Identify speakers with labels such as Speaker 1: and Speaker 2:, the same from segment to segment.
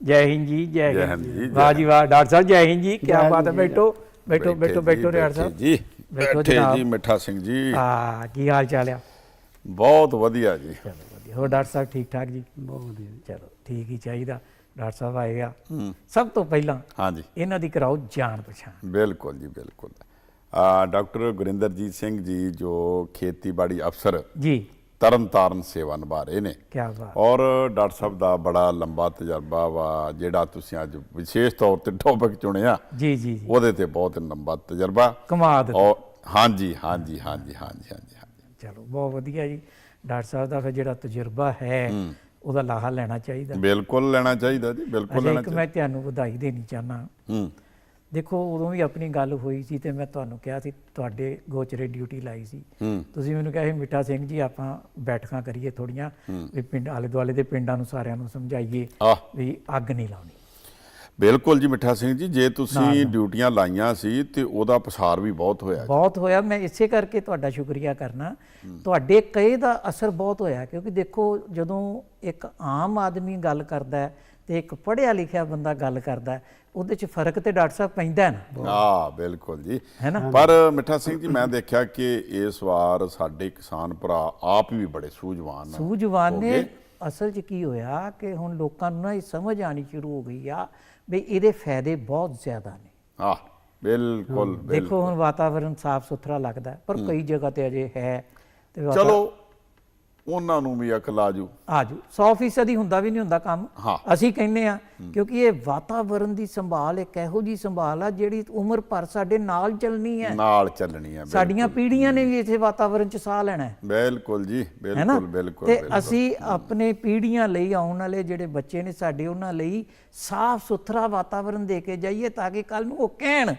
Speaker 1: ਜੈ ਹਿੰਦ ਜੀ ਜੈ ਹਿੰਦ ਜੀ। ਵਾਹ ਜੀ ਵਾਹ ਡਾਕਟਰ ਸਾਹਿਬ ਜੈ ਹਿੰਦ ਜੀ ਕੀ ਬਾਤ ਹੈ? ਬੈਠੋ ਬੈਠੋ ਬੈਠੋ ਬੈਠੋ ਰਿਆੜ ਸਾਹਿਬ।
Speaker 2: ਜੀ।
Speaker 1: ਬੈਠੋ।
Speaker 2: ਜੀ ਮਿੱਠਾ ਸਿੰਘ ਜੀ।
Speaker 1: ਆ ਕੀ ਹਾਲ ਚਾਲ ਆ?
Speaker 2: ਬਹੁਤ ਵਧੀਆ ਜੀ।
Speaker 1: ਚਲੋ ਵਧੀਆ। ਹੋਰ ਡਾਕਟਰ ਸਾਹਿਬ ਠੀਕ ਠਾਕ ਜੀ?
Speaker 3: ਬਹੁਤ ਵਧੀਆ।
Speaker 1: ਚਲੋ ਠੀਕ ਹੀ ਚਾਹੀਦਾ। ਡਾਕਟਰ ਸਾਹਿਬ ਆਏ ਆ।
Speaker 2: ਹੂੰ।
Speaker 1: ਸਭ ਤੋਂ ਪਹਿਲਾਂ
Speaker 2: ਹਾਂਜੀ
Speaker 1: ਇਹਨਾਂ ਦੀ ਕਰਾਓ ਜਾਣ ਪਛਾਣ।
Speaker 2: ਬਿਲਕੁਲ ਜੀ ਬਿਲਕੁਲ। ਆ ਡਾਕਟਰ ਗੁਰਿੰਦਰਜੀਤ ਸਿੰਘ ਜੀ ਜੋ ਖੇਤੀਬਾੜੀ ਅਫਸਰ
Speaker 1: ਜੀ।
Speaker 2: ਤਰਨਤਾਰਨ ਸੇਵਾ ਨਿਭਾ ਰਹੇ ਨੇ।
Speaker 1: ਕੀ ਬਾਤ।
Speaker 2: ਔਰ ਡਾਕਟਰ ਸਾਹਿਬ ਦਾ ਬੜਾ ਲੰਬਾ ਤਜਰਬਾ ਵਾ ਜਿਹੜਾ ਤੁਸੀਂ ਅੱਜ ਵਿਸ਼ੇਸ਼ ਤੌਰ ਤੇ ਟੌਪਿਕ ਚੁਣਿਆ
Speaker 1: ਜੀ ਜੀ
Speaker 2: ਉਹਦੇ ਤੇ ਬਹੁਤ ਲੰਬਾ ਤਜਰਬਾ।
Speaker 1: ਕਮਾਦ
Speaker 2: ਔਰ ਹਾਂਜੀ ਹਾਂਜੀ ਹਾਂਜੀ ਹਾਂਜੀ ਹਾਂਜੀ ਹਾਂਜੀ।
Speaker 1: ਚਲੋ ਬਹੁਤ ਵਧੀਆ ਜੀ। ਡਾਕਟਰ ਸਾਹਿਬ ਦਾ ਫਿਰ ਜਿਹੜਾ ਤਜਰਬਾ ਹੈ ਉਹਦਾ ਲਾਹਾ ਲੈਣਾ ਚਾਹੀਦਾ।
Speaker 2: ਬਿਲਕੁਲ ਲੈਣਾ ਚਾਹੀਦਾ ਜੀ ਬਿਲਕੁਲ ਲੈਣਾ
Speaker 1: ਇੱਕ ਮੈਂ ਤੁਹਾਨੂੰ ਵਧਾਈ ਦੇਣੀ ਚਾਹਨਾ
Speaker 2: ਹੂੰ।
Speaker 1: ਦੇਖੋ ਉਦੋਂ ਵੀ ਆਪਣੀ ਗੱਲ ਹੋਈ ਸੀ ਤੇ ਮੈਂ ਤੁਹਾਨੂੰ ਕਿਹਾ ਸੀ ਤੁਹਾਡੇ ਗੋਚਰੇ ਡਿਊਟੀ ਲਾਈ ਸੀ। ਤੁਸੀਂ ਮੈਨੂੰ ਕਿਹਾ ਸੀ ਮਿੱਠਾ ਸਿੰਘ ਜੀ ਆਪਾਂ ਬੈਠਕਾਂ ਕਰੀਏ ਥੋੜੀਆਂ ਵੀ ਪਿੰਡ ਆਲੇ ਦੁਆਲੇ ਦੇ ਪਿੰਡਾਂ ਨੂੰ ਸਾਰਿਆਂ ਨੂੰ ਸਮਝਾਈਏ ਵੀ ਅੱਗ ਨਹੀਂ ਲਾਉਣੀ।
Speaker 2: ਬਿਲਕੁਲ ਜੀ ਮਿੱਠਾ ਸਿੰਘ ਜੀ ਜੇ ਤੁਸੀਂ ਡਿਊਟੀਆਂ ਲਾਈਆਂ ਸੀ ਤੇ ਉਹਦਾ ਪਸਾਰ ਵੀ ਬਹੁਤ ਹੋਇਆ
Speaker 1: ਬਹੁਤ ਹੋਇਆ। ਮੈਂ ਇਸੇ ਕਰਕੇ ਤੁਹਾਡਾ ਸ਼ੁਕਰੀਆ ਕਰਨਾ। ਤੁਹਾਡੇ ਕਹੇ ਦਾ ਅਸਰ ਬਹੁਤ ਹੋਇਆ ਕਿਉਂਕਿ ਦੇਖੋ ਜਦੋਂ ਇੱਕ ਆਮ ਆਦਮੀ ਗੱਲ ਕਰਦਾ ਹੈ ਤੇ ਇੱਕ ਪੜ੍ਹਿਆ ਲਿਖਿਆ ਬੰਦਾ ਗੱਲ ਕਰਦਾ ਉਹਦੇ 'ਚ ਫ਼ਰਕ ਤੇ ਡਾਕਟਰ ਸਾਹਿਬ ਪੈਂਦਾ ਹੈ ਨਾ।
Speaker 2: ਆ ਬਿਲਕੁਲ ਜੀ।
Speaker 1: ਹੈ?
Speaker 2: ਪਰ ਮਿੱਠਾ ਸਿੰਘ ਜੀ ਮੈਂ ਦੇਖਿਆ ਕਿ ਇਸ ਵਾਰ ਸਾਡੇ ਕਿਸਾਨ ਭਰਾ ਆਪ ਵੀ ਬੜੇ ਸੂਝਵਾਨ ਨੇ।
Speaker 1: ਸੂਝਵਾਨ
Speaker 2: ਹੋ
Speaker 1: ਨੇ। ਅਸਲ 'ਚ ਕੀ ਹੋਇਆ ਕਿ ਹੁਣ ਲੋਕਾਂ ਨੂੰ ਨਾ ਇਹ ਸਮਝ ਆਣੀ ਸ਼ੁਰੂ ਹੋ ਗਈ ਆ ਵੀ ਇਹਦੇ ਫਾਇਦੇ ਬਹੁਤ ਜ਼ਿਆਦਾ ਨੇ।
Speaker 2: ਆ ਬਿਲਕੁਲ
Speaker 1: ਦੇਖੋ ਹੁਣ ਵਾਤਾਵਰਣ ਸਾਫ਼ ਸੁਥਰਾ ਲੱਗਦਾ ਹੈ, ਪਰ ਕਈ ਜਗ੍ਹਾ ਤੇ ਅਜੇ ਹੈ
Speaker 2: ਚਲੋ ਉਹਨਾਂ ਨੂੰ ਵੀ ਅਕਲ ਆਜੂ
Speaker 1: ਆਜੂ। 100% ਹੀ ਹੁੰਦਾ ਵੀ ਨਹੀਂ ਹੁੰਦਾ ਕੰਮ। ਅਸੀਂ ਕਹਿੰਨੇ ਆ ਕਿਉਂਕਿ ਇਹ ਵਾਤਾਵਰਣ ਦੀ ਸੰਭਾਲ ਇੱਕ ਇਹੋ ਜੀ ਸੰਭਾਲ ਆ ਜਿਹੜੀ ਉਮਰ ਭਰ ਸਾਡੇ ਨਾਲ ਚੱਲਣੀ ਹੈ।
Speaker 2: ਨਾਲ ਚੱਲਣੀ ਹੈ।
Speaker 1: ਸਾਡੀਆਂ ਪੀੜ੍ਹੀਆਂ ਨੇ ਵੀ ਇਸੇ ਵਾਤਾਵਰਣ 'ਚ ਸਾਹ ਲੈਣਾ ਹੈ।
Speaker 2: ਬਿਲਕੁਲ ਜੀ ਬਿਲਕੁਲ ਬਿਲਕੁਲ
Speaker 1: ਤੇ। ਅਸੀਂ ਆਪਣੇ ਪੀੜ੍ਹੀਆਂ ਲਈ ਆਉਣ ਵਾਲੇ ਜਿਹੜੇ ਬੱਚੇ ਨੇ ਸਾਡੇ ਉਹਨਾਂ ਲਈ ਸਾਫ਼ ਸੁਥਰਾ ਵਾਤਾਵਰਣ ਦੇ ਕੇ ਜਾਈਏ ਤਾਂ ਕਿ ਕੱਲ ਨੂੰ ਉਹ ਕਹਿਣ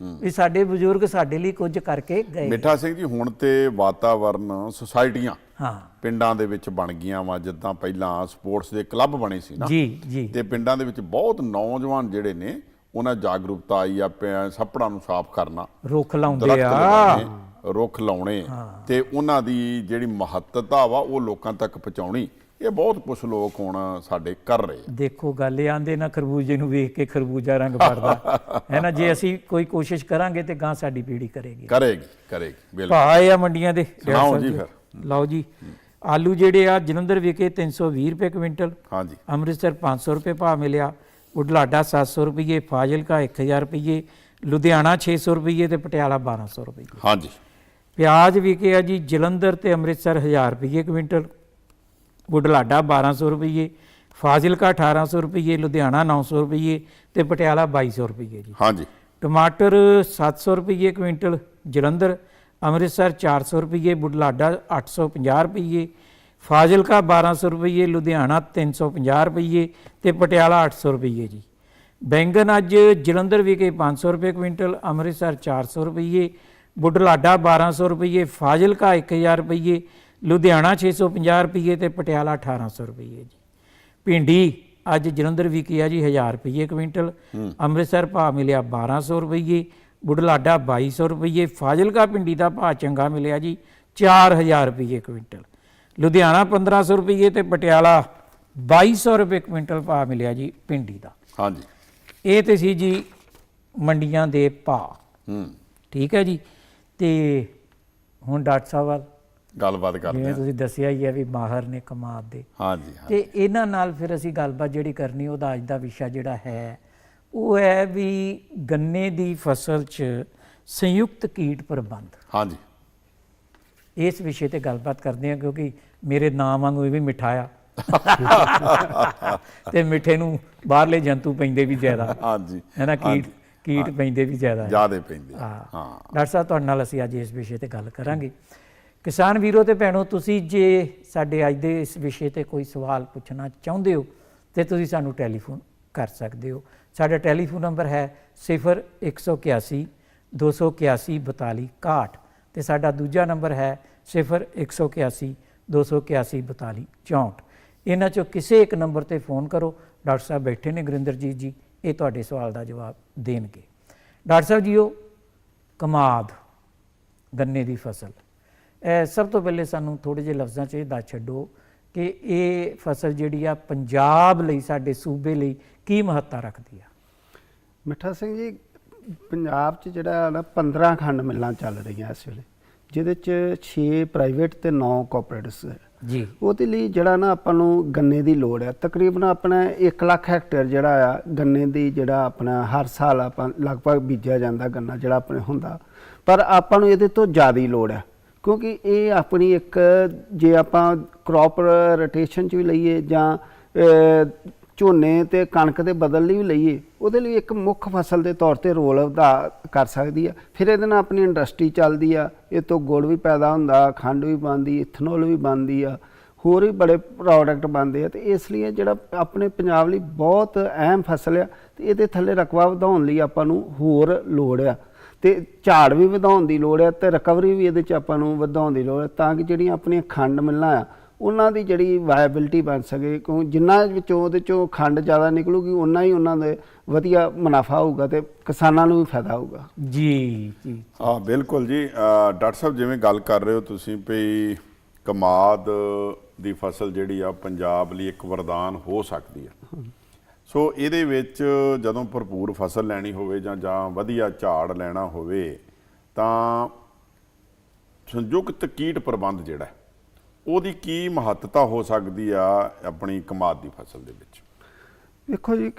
Speaker 1: ਵੀ ਸਾਡੇ ਬਜ਼ੁਰਗ ਸਾਡੇ ਲਈ ਕੁਝ ਕਰਕੇ ਗਏ।
Speaker 2: ਮਿੱਠਾ ਸਿੰਘ ਜੀ ਹੁਣ ਤੇ ਵਾਤਾਵਰਨ ਸੁਸਾਇਟੀਆਂ
Speaker 1: ਹਾਂ।
Speaker 2: ਪਿੰਡਾਂ ਦੇ ਵਿੱਚ ਬਣ ਗਈਆਂ ਵਾ ਜਿੱਦਾਂ ਪਹਿਲਾਂ ਸਪੋਰਟਸ ਦੇ ਕਲੱਬ ਬਣੇ ਸੀ ਨਾ।
Speaker 1: ਜੀ ਜੀ।
Speaker 2: ਤੇ ਪਿੰਡਾਂ ਦੇ ਵਿੱਚ ਬਹੁਤ ਨੌਜਵਾਨ ਜਿਹੜੇ ਨੇ ਉਹਨਾਂ ਜਾਗਰੂਕਤਾ ਆਈ ਆ ਸੱਪੜਾਂ ਨੂੰ ਸਾਫ਼ ਕਰਨਾ।
Speaker 1: ਰੁੱਖ ਲਾਉਂਦੇ ਆ।
Speaker 2: ਰੁੱਖ ਲਾਉਣੇ। ਤੇ ਉਹਨਾਂ ਦੀ ਜਿਹੜੀ ਮਹੱਤਤਾ ਵਾ ਉਹ ਲੋਕਾਂ ਤੱਕ ਪਹੁੰਚਾਉਣੀ ਇਹ ਬਹੁਤ ਕੁਝ ਲੋਕ ਹੁਣ ਸਾਡੇ ਕਰ ਰਹੇ।
Speaker 1: ਦੇਖੋ ਗੱਲ ਇਹ ਆਂਦੇ ਨਾ ਖਰਬੂਜੇ ਨੂੰ ਵੇਖ ਕੇ ਖਰਬੂਜਾ ਰੰਗ ਪੜਦਾ ਹੈ ਨਾ ਜੇ ਅਸੀਂ ਕੋਈ ਕੋਸ਼ਿਸ਼ ਕਰਾਂਗੇ ਤੇ ਗਾਂ ਸਾਡੀ ਪੀੜ੍ਹੀ ਕਰੇਗੀ।
Speaker 2: ਕਰੇਗੀ ਕਰੇਗੀ ਬਿਲਕੁਲ।
Speaker 1: ਭਾਅ ਆ ਮੰਡੀਆਂ ਦੇ
Speaker 2: ਸੁਣਾਓ ਜੀ ਫਿਰ।
Speaker 1: ਲਓ ਜੀ ਆਲੂ ਜਿਹੜੇ ਆ ਜਲੰਧਰ ਵਿਕੇ 320 ਰੁਪਏ ਕੁਇੰਟਲ
Speaker 2: ਹਾਂਜੀ।
Speaker 1: ਅੰਮ੍ਰਿਤਸਰ 500 ਰੁਪਏ ਭਾਅ ਮਿਲਿਆ ਬੁਢਲਾਡਾ 700 ਰੁਪਏ ਫਾਜ਼ਿਲਕਾ 1000 ਰੁਪਏ ਲੁਧਿਆਣਾ 600 ਰੁਪਏ ਤੇ ਪਟਿਆਲਾ 1200 ਰੁਪਏ
Speaker 2: ਹਾਂਜੀ।
Speaker 1: ਪਿਆਜ਼ ਵਿਕੇ ਆ ਜੀ ਜਲੰਧਰ ਤੇ ਅੰਮ੍ਰਿਤਸਰ 1000 ਰੁਪਏ ਕੁਇੰਟਲ ਬੁਢਲਾਡਾ 1200 ਰੁਪਏ ਫਾਜ਼ਿਲਕਾ 1800 ਰੁਪਏ ਲੁਧਿਆਣਾ 900 ਰੁਪਏ ਤੇ ਪਟਿਆਲਾ 2200 ਰੁਪਏ ਜੀ।
Speaker 2: ਹਾਂਜੀ।
Speaker 1: ਟਮਾਟਰ 700 ਰੁਪਏ ਕੁਇੰਟਲ ਜਲੰਧਰ ਅੰਮ੍ਰਿਤਸਰ 400 ਰੁਪਏ ਬੁਢਲਾਡਾ 850 ਰੁਪਏ ਫਾਜ਼ਿਲਕਾ 1200 ਰੁਪਏ ਲੁਧਿਆਣਾ 350 ਰੁਪਏ ਤੇ ਪਟਿਆਲਾ 800 ਰੁਪਏ ਜੀ। ਬੈਂਗਨ ਅੱਜ ਜਲੰਧਰ ਵਿਕੇ 500 ਰੁਪਏ ਕੁਇੰਟਲ ਅੰਮ੍ਰਿਤਸਰ 400 ਰੁਪਏ ਬੁਢਲਾਡਾ 1200 ਰੁਪਏ ਫਾਜ਼ਿਲਕਾ 1000 ਰੁਪਏ ਲੁਧਿਆਣਾ 650 ਰੁਪਏ ਤੇ ਪਟਿਆਲਾ 1800 ਰੁਪਏ ਜੀ। ਭਿੰਡੀ ਅੱਜ ਜਲੰਧਰ ਵਿਕੀ ਆ ਜੀ 1000 ਰੁਪਏ ਕੁਇੰਟਲ ਅੰਮ੍ਰਿਤਸਰ ਭਾਅ ਮਿਲਿਆ 1200 ਰੁਪਏ ਬੁਢਲਾਡਾ 2200 ਰੁਪਏ ਫਾਜ਼ਿਲਕਾ ਭਿੰਡੀ ਦਾ ਭਾਅ ਚੰਗਾ ਮਿਲਿਆ ਜੀ 4000 ਰੁਪਏ ਕੁਇੰਟਲ। ਲੁਧਿਆਣਾ 1500 ਰੁਪਏ ਤੇ ਪਟਿਆਲਾ 2200 ਰੁਪਏ ਕੁਇੰਟਲ ਭਾਅ ਮਿਲਿਆ ਜੀ ਭਿੰਡੀ ਦਾ।
Speaker 2: ਹਾਂਜੀ।
Speaker 1: ਇਹ ਤੇ ਸੀ ਜੀ ਮੰਡੀਆਂ ਦੇ ਭਾਅ।
Speaker 2: ਹੂੰ।
Speaker 1: ਠੀਕ ਹੈ ਜੀ? ਤੇ ਹੁਣ ਡਾਕਟਰ ਸਾਹਿਬ ਵੱਲ
Speaker 2: ਗੱਲਬਾਤ ਕਰਦੇ ਹਾਂ।
Speaker 1: ਤੁਸੀਂ ਦੱਸਿਆ ਹੀ ਹੈ ਵੀ ਮਾਹਰ ਨੇ ਕਮਾਦ ਦੇ।
Speaker 2: ਹਾਂਜੀ ਹਾਂ
Speaker 1: ਤੇ ਇਹਨਾਂ ਨਾਲ ਫਿਰ ਅਸੀਂ ਗੱਲਬਾਤ ਜਿਹੜੀ ਕਰਨੀ ਉਹਦਾ ਅੱਜ ਦਾ ਵਿਸ਼ਾ ਜਿਹੜਾ ਹੈ ਉਹ ਹੈ ਵੀ ਗੰਨੇ ਦੀ ਫਸਲ 'ਚ ਸੰਯੁਕਤ ਕੀਟ ਪ੍ਰਬੰਧ।
Speaker 2: ਹਾਂਜੀ।
Speaker 1: ਇਸ ਵਿਸ਼ੇ ਤੇ ਗੱਲਬਾਤ ਕਰਦੇ ਹਾਂ ਕਿਉਂਕਿ ਮੇਰੇ ਨਾਮ ਵਾਂਗੂ ਇਹ ਵੀ ਮਿੱਠਾ ਆ। ਤੇ ਮਿੱਠੇ ਨੂੰ ਬਾਹਰਲੇ ਜੰਤੂ ਪੈਂਦੇ ਵੀ ਜ਼ਿਆਦਾ।
Speaker 2: ਹਾਂਜੀ।
Speaker 1: ਹੈ ਨਾ ਕੀਟ ਕੀਟ ਪੈਂਦੇ ਵੀ ਜ਼ਿਆਦਾ।
Speaker 2: ਜਿਆਦੇ ਪੈਂਦੇ
Speaker 1: ਹਾਂ।
Speaker 2: ਹਾਂ।
Speaker 1: ਡਾਕਟਰ ਸਾਹਿਬ ਤੁਹਾਡੇ ਨਾਲ ਅਸੀਂ ਅੱਜ ਇਸ ਵਿਸ਼ੇ ਤੇ ਗੱਲ ਕਰਾਂਗੇ। ਕਿਸਾਨ ਵੀਰੋ ਤੇ ਭੈਣੋ ਤੁਸੀਂ ਜੇ ਸਾਡੇ ਅੱਜ ਦੇ ਇਸ ਵਿਸ਼ੇ ਤੇ ਕੋਈ ਸਵਾਲ ਪੁੱਛਣਾ ਚਾਹੁੰਦੇ ਹੋ ਤੇ ਤੁਸੀਂ ਸਾਨੂੰ ਟੈਲੀਫੋਨ ਕਰ ਸਕਦੇ ਹੋ। ਸਾਡਾ ਟੈਲੀਫੋਨ ਨੰਬਰ ਹੈ 0181 281 42 61 ਤੇ ਸਾਡਾ ਦੂਜਾ ਨੰਬਰ ਹੈ 0181 281 42 64 ਇਹਨਾਂ ਚੋਂ ਕਿਸੇ ਇੱਕ ਨੰਬਰ ਤੇ ਫੋਨ ਕਰੋ। ਡਾਕਟਰ ਸਾਹਿਬ ਬੈਠੇ ਨੇ ਗੁਰਿੰਦਰਜੀਤ ਜੀ, ਇਹ ਤੁਹਾਡੇ ਸਵਾਲ ਦਾ ਜਵਾਬ ਦੇਣਗੇ। ਡਾਕਟਰ ਸਾਹਿਬ ਜੀਓ, ਕਮਾਦ, ਗੰਨੇ ਦੀ ਫਸਲ। ਇਹ ਸਭ ਤੋਂ ਪਹਿਲੇ ਸਾਨੂੰ ਥੋੜੇ ਜਿਹੇ ਲਫ਼ਜ਼ਾਂ 'ਚ ਇਹ ਦੱਸ ਛੱਡੋ। ਕਿ ਇਹ ਫਸਲ ਜਿਹੜੀ ਆ ਪੰਜਾਬ ਲਈ ਸਾਡੇ ਸੂਬੇ ਲਈ ਕੀ ਮਹੱਤਤਾ ਰੱਖਦੀ ਆ?
Speaker 3: ਮਿੱਠਾ ਸਿੰਘ ਜੀ ਪੰਜਾਬ 'ਚ ਜਿਹੜਾ ਨਾ 15 ਖੰਡ ਮਿੱਲਾਂ ਚੱਲ ਰਹੀਆਂ ਇਸ ਵੇਲੇ ਜਿਹਦੇ 'ਚ 6 ਪ੍ਰਾਈਵੇਟ ਤੇ 9 ਕੋਆਪਰੇਟਿਵਸ ਹੈ।
Speaker 1: ਜੀ।
Speaker 3: ਉਹਦੇ ਲਈ ਜਿਹੜਾ ਨਾ ਆਪਾਂ ਨੂੰ ਗੰਨੇ ਦੀ ਲੋੜ ਹੈ। ਤਕਰੀਬਨ ਆਪਣਾ 1 ਲੱਖ ਹੈਕਟੇਅਰ ਜਿਹੜਾ ਆ ਗੰਨੇ ਦੀ ਜਿਹੜਾ ਆਪਣਾ ਹਰ ਸਾਲ ਆਪਾਂ ਲਗਭਗ ਬੀਜਿਆ ਜਾਂਦਾ ਗੰਨਾ ਜਿਹੜਾ ਆਪਣੇ ਹੁੰਦਾ। ਪਰ ਆਪਾਂ ਨੂੰ ਇਹਦੇ ਤੋਂ ਜ਼ਿਆਦਾ ਲੋੜ ਹੈ। ਕਿਉਂਕਿ ਇਹ ਆਪਣੀ ਇੱਕ, ਜੇ ਆਪਾਂ ਕ੍ਰੌਪ ਰੋਟੇਸ਼ਨ ਚ ਵੀ ਲਈਏ ਜਾਂ ਝੋਨੇ ਤੇ ਕਣਕ ਦੇ ਬਦਲ ਲਈ ਵੀ ਲਈਏ, ਉਹਦੇ ਲਈ ਇੱਕ ਮੁੱਖ ਫਸਲ ਦੇ ਤੌਰ ਤੇ ਰੋਲ ਅਦਾ ਕਰ ਸਕਦੀ ਆ। ਫਿਰ ਇਹਦੇ ਨਾਲ ਆਪਣੀ ਇੰਡਸਟਰੀ ਚੱਲਦੀ ਆ, ਇਹ ਤੋਂ ਗੁੜ ਵੀ ਪੈਦਾ ਹੁੰਦਾ, ਖੰਡ ਵੀ ਬਣਦੀ ਇਥਨੋਲ ਵੀ ਬਣਦੀ ਆ, ਹੋਰ ਵੀ ਬੜੇ ਪ੍ਰੋਡਕਟ ਬਣਦੇ ਆ। ਤੇ ਇਸ ਲਈ ਇਹ ਜਿਹੜਾ ਆਪਣੇ ਪੰਜਾਬ ਲਈ ਬਹੁਤ ਅਹਿਮ ਫਸਲ ਆ, ਤੇ ਇਹਦੇ ਥੱਲੇ ਰਕਬਾ ਵਧਾਉਣ ਲਈ ਆਪਾਂ ਨੂੰ ਹੋਰ ਲੋੜ ਆ। ਤੇ ਝਾੜ ਵੀ ਵਧਾਉਣ ਦੀ ਲੋੜ ਹੈ ਤੇ ਰਿਕਵਰੀ ਵੀ ਇਹਦੇ ਚ ਆਪਾਂ ਨੂੰ ਵਧਾਉਣ ਦੀ ਲੋੜ ਹੈ ਤਾਂ ਕਿ ਜਿਹੜੀਆਂ ਆਪਣੀਆਂ ਖੰਡ ਮਿਲਾਂ ਆ ਉਹਨਾਂ ਦੀ ਜਿਹੜੀ ਵਾਇਬਿਲਿਟੀ ਬਣ ਸਕੇ ਕਿਉਂ ਜਿੰਨਾ ਵਿੱਚੋਂ ਉਹਦੇ ਚੋਂ ਖੰਡ ਜ਼ਿਆਦਾ ਨਿਕਲੂਗੀ ਉਨਾ ਹੀ ਉਹਨਾਂ ਦੇ ਵਧੀਆ ਮੁਨਾਫਾ ਹੋਊਗਾ ਤੇ ਕਿਸਾਨਾਂ ਨੂੰ ਵੀ ਫਾਇਦਾ ਹੋਊਗਾ।
Speaker 1: ਜੀ ਜੀ।
Speaker 2: ਆ ਬਿਲਕੁਲ ਜੀ। ਡਾਕਟਰ ਸਾਹਿਬ ਜਿਵੇਂ ਗੱਲ ਕਰ ਰਹੇ ਹੋ ਤੁਸੀਂ ਵੀ ਕਮਾਦ ਦੀ ਫਸਲ ਜਿਹੜੀ ਆ ਪੰਜਾਬ ਲਈ ਇੱਕ ਵਰਦਾਨ ਹੋ ਸਕਦੀ ਆ। ਸੋ ਇਹਦੇ ਵਿੱਚ ਜਦੋਂ ਭਰਪੂਰ ਫਸਲ ਲੈਣੀ ਹੋਵੇ ਜਾਂ ਜਾਂ ਵਧੀਆ ਝਾੜ ਲੈਣਾ ਹੋਵੇ ਤਾਂ ਸੰਯੁਕਤ ਕੀਟ ਪ੍ਰਬੰਧ ਜਿਹੜਾ ਹੈ, ਉਹਦੀ ਕੀ ਮਹੱਤਤਾ ਹੋ ਸਕਦੀ ਆ ਆਪਣੀ ਕਮਾਦ ਦੀ ਫਸਲ ਦੇ ਵਿੱਚ?
Speaker 3: ਵੇਖੋ ਜੀ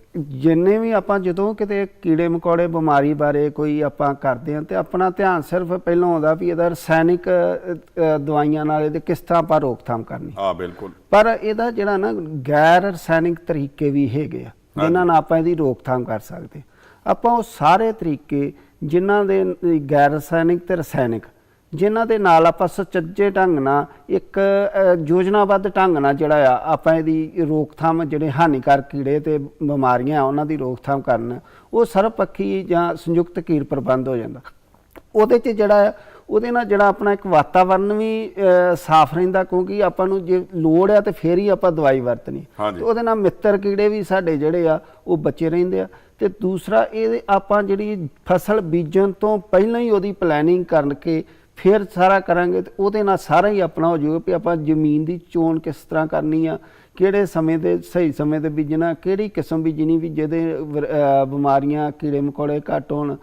Speaker 3: ਜਿੰਨੇ ਵੀ ਆਪਾਂ ਜਦੋਂ ਕਿਤੇ ਕੀੜੇ ਮਕੌੜੇ ਬਿਮਾਰੀ ਬਾਰੇ ਕੋਈ ਆਪਾਂ ਕਰਦੇ ਹਾਂ ਤੇ ਆਪਣਾ ਧਿਆਨ ਸਿਰਫ ਪਹਿਲਾਂ ਆਉਂਦਾ ਵੀ ਇਹਦਾ ਰਸਾਇਣਿਕ ਦਵਾਈਆਂ ਨਾਲ ਇਹਦੇ ਕਿਸ ਤਰ੍ਹਾਂ ਆਪਾਂ ਰੋਕਥਾਮ ਕਰਨੀ।
Speaker 2: ਆ ਬਿਲਕੁਲ।
Speaker 3: ਪਰ ਇਹਦਾ ਜਿਹੜਾ ਨਾ ਗੈਰ ਰਸਾਇਣਿਕ ਤਰੀਕੇ ਵੀ ਹੈਗੇ ਆ ਜਿਨ੍ਹਾਂ ਨਾਲ ਆਪਾਂ ਇਹਦੀ ਰੋਕਥਾਮ ਕਰ ਸਕਦੇ। ਆਪਾਂ ਉਹ ਸਾਰੇ ਤਰੀਕੇ ਜਿਨ੍ਹਾਂ ਦੇ ਗੈਰ ਰਸਾਇਣਿਕ ਤੇ ਰਸਾਇਣਿਕ ਜਿਨ੍ਹਾਂ ਦੇ ਨਾਲ ਆਪਾਂ ਸੁਚੱਜੇ ਢੰਗ ਨਾਲ ਇੱਕ ਯੋਜਨਾਬੱਧ ਢੰਗ ਨਾਲ ਜਿਹੜਾ ਆ ਆਪਾਂ ਇਹਦੀ ਰੋਕਥਾਮ ਜਿਹੜੇ ਹਾਨੀਕਾਰਕ ਕੀੜੇ ਤੇ ਬਿਮਾਰੀਆਂ ਉਹਨਾਂ ਦੀ ਰੋਕਥਾਮ ਕਰਨ ਉਹ ਸਰਵਪੱਖੀ ਜਾਂ ਸੰਯੁਕਤ ਕੀਟ ਪ੍ਰਬੰਧ ਹੋ ਜਾਂਦਾ ਉਹਦੇ 'ਚ ਜਿਹੜਾ ਆ ਉਹਦੇ ਨਾਲ ਜਿਹੜਾ ਆਪਣਾ ਇੱਕ ਵਾਤਾਵਰਨ ਵੀ ਸਾਫ਼ ਰਹਿੰਦਾ ਕਿਉਂਕਿ ਆਪਾਂ ਨੂੰ ਜੇ ਲੋੜ ਆ ਤੇ ਫੇਰ ਹੀ ਆਪਾਂ ਦਵਾਈ ਵਰਤਣੀ। ਤੇ ਉਹਦੇ ਨਾਲ ਮਿੱਤਰ ਕੀੜੇ ਵੀ ਸਾਡੇ ਜਿਹੜੇ ਆ ਉਹ ਬਚੇ ਰਹਿੰਦੇ ਆ। ਤੇ ਦੂਸਰਾ ਇਹ ਆਪਾਂ ਜਿਹੜੀ ਫਸਲ ਬੀਜਣ ਤੋਂ ਪਹਿਲਾਂ ਹੀ ਉਹਦੀ ਪਲੈਨਿੰਗ ਕਰਕੇ ਫਿਰ ਸਾਰਾ ਕਰਾਂਗੇ ਤੇ ਉਹਦੇ ਨਾਲ ਸਾਰਾ ਹੀ ਆਪਣਾ ਹੋ ਜਾਊਗਾ ਵੀ ਆਪਾਂ ਜ਼ਮੀਨ ਦੀ ਚੋਣ ਕਿਸ ਤਰ੍ਹਾਂ ਕਰਨੀ ਆ ਕਿਹੜੇ ਸਮੇਂ ਦੇ ਸਹੀ ਸਮੇਂ ਤੇ ਬੀਜਣਾ ਕਿਹੜੀ ਕਿਸਮ ਬੀਜਣੀ ਵੀ ਜਿਹਦੇ ਬਿਮਾਰੀਆਂ ਕੀੜੇ ਮਕੌੜੇ ਘੱਟ ਹੋਣ।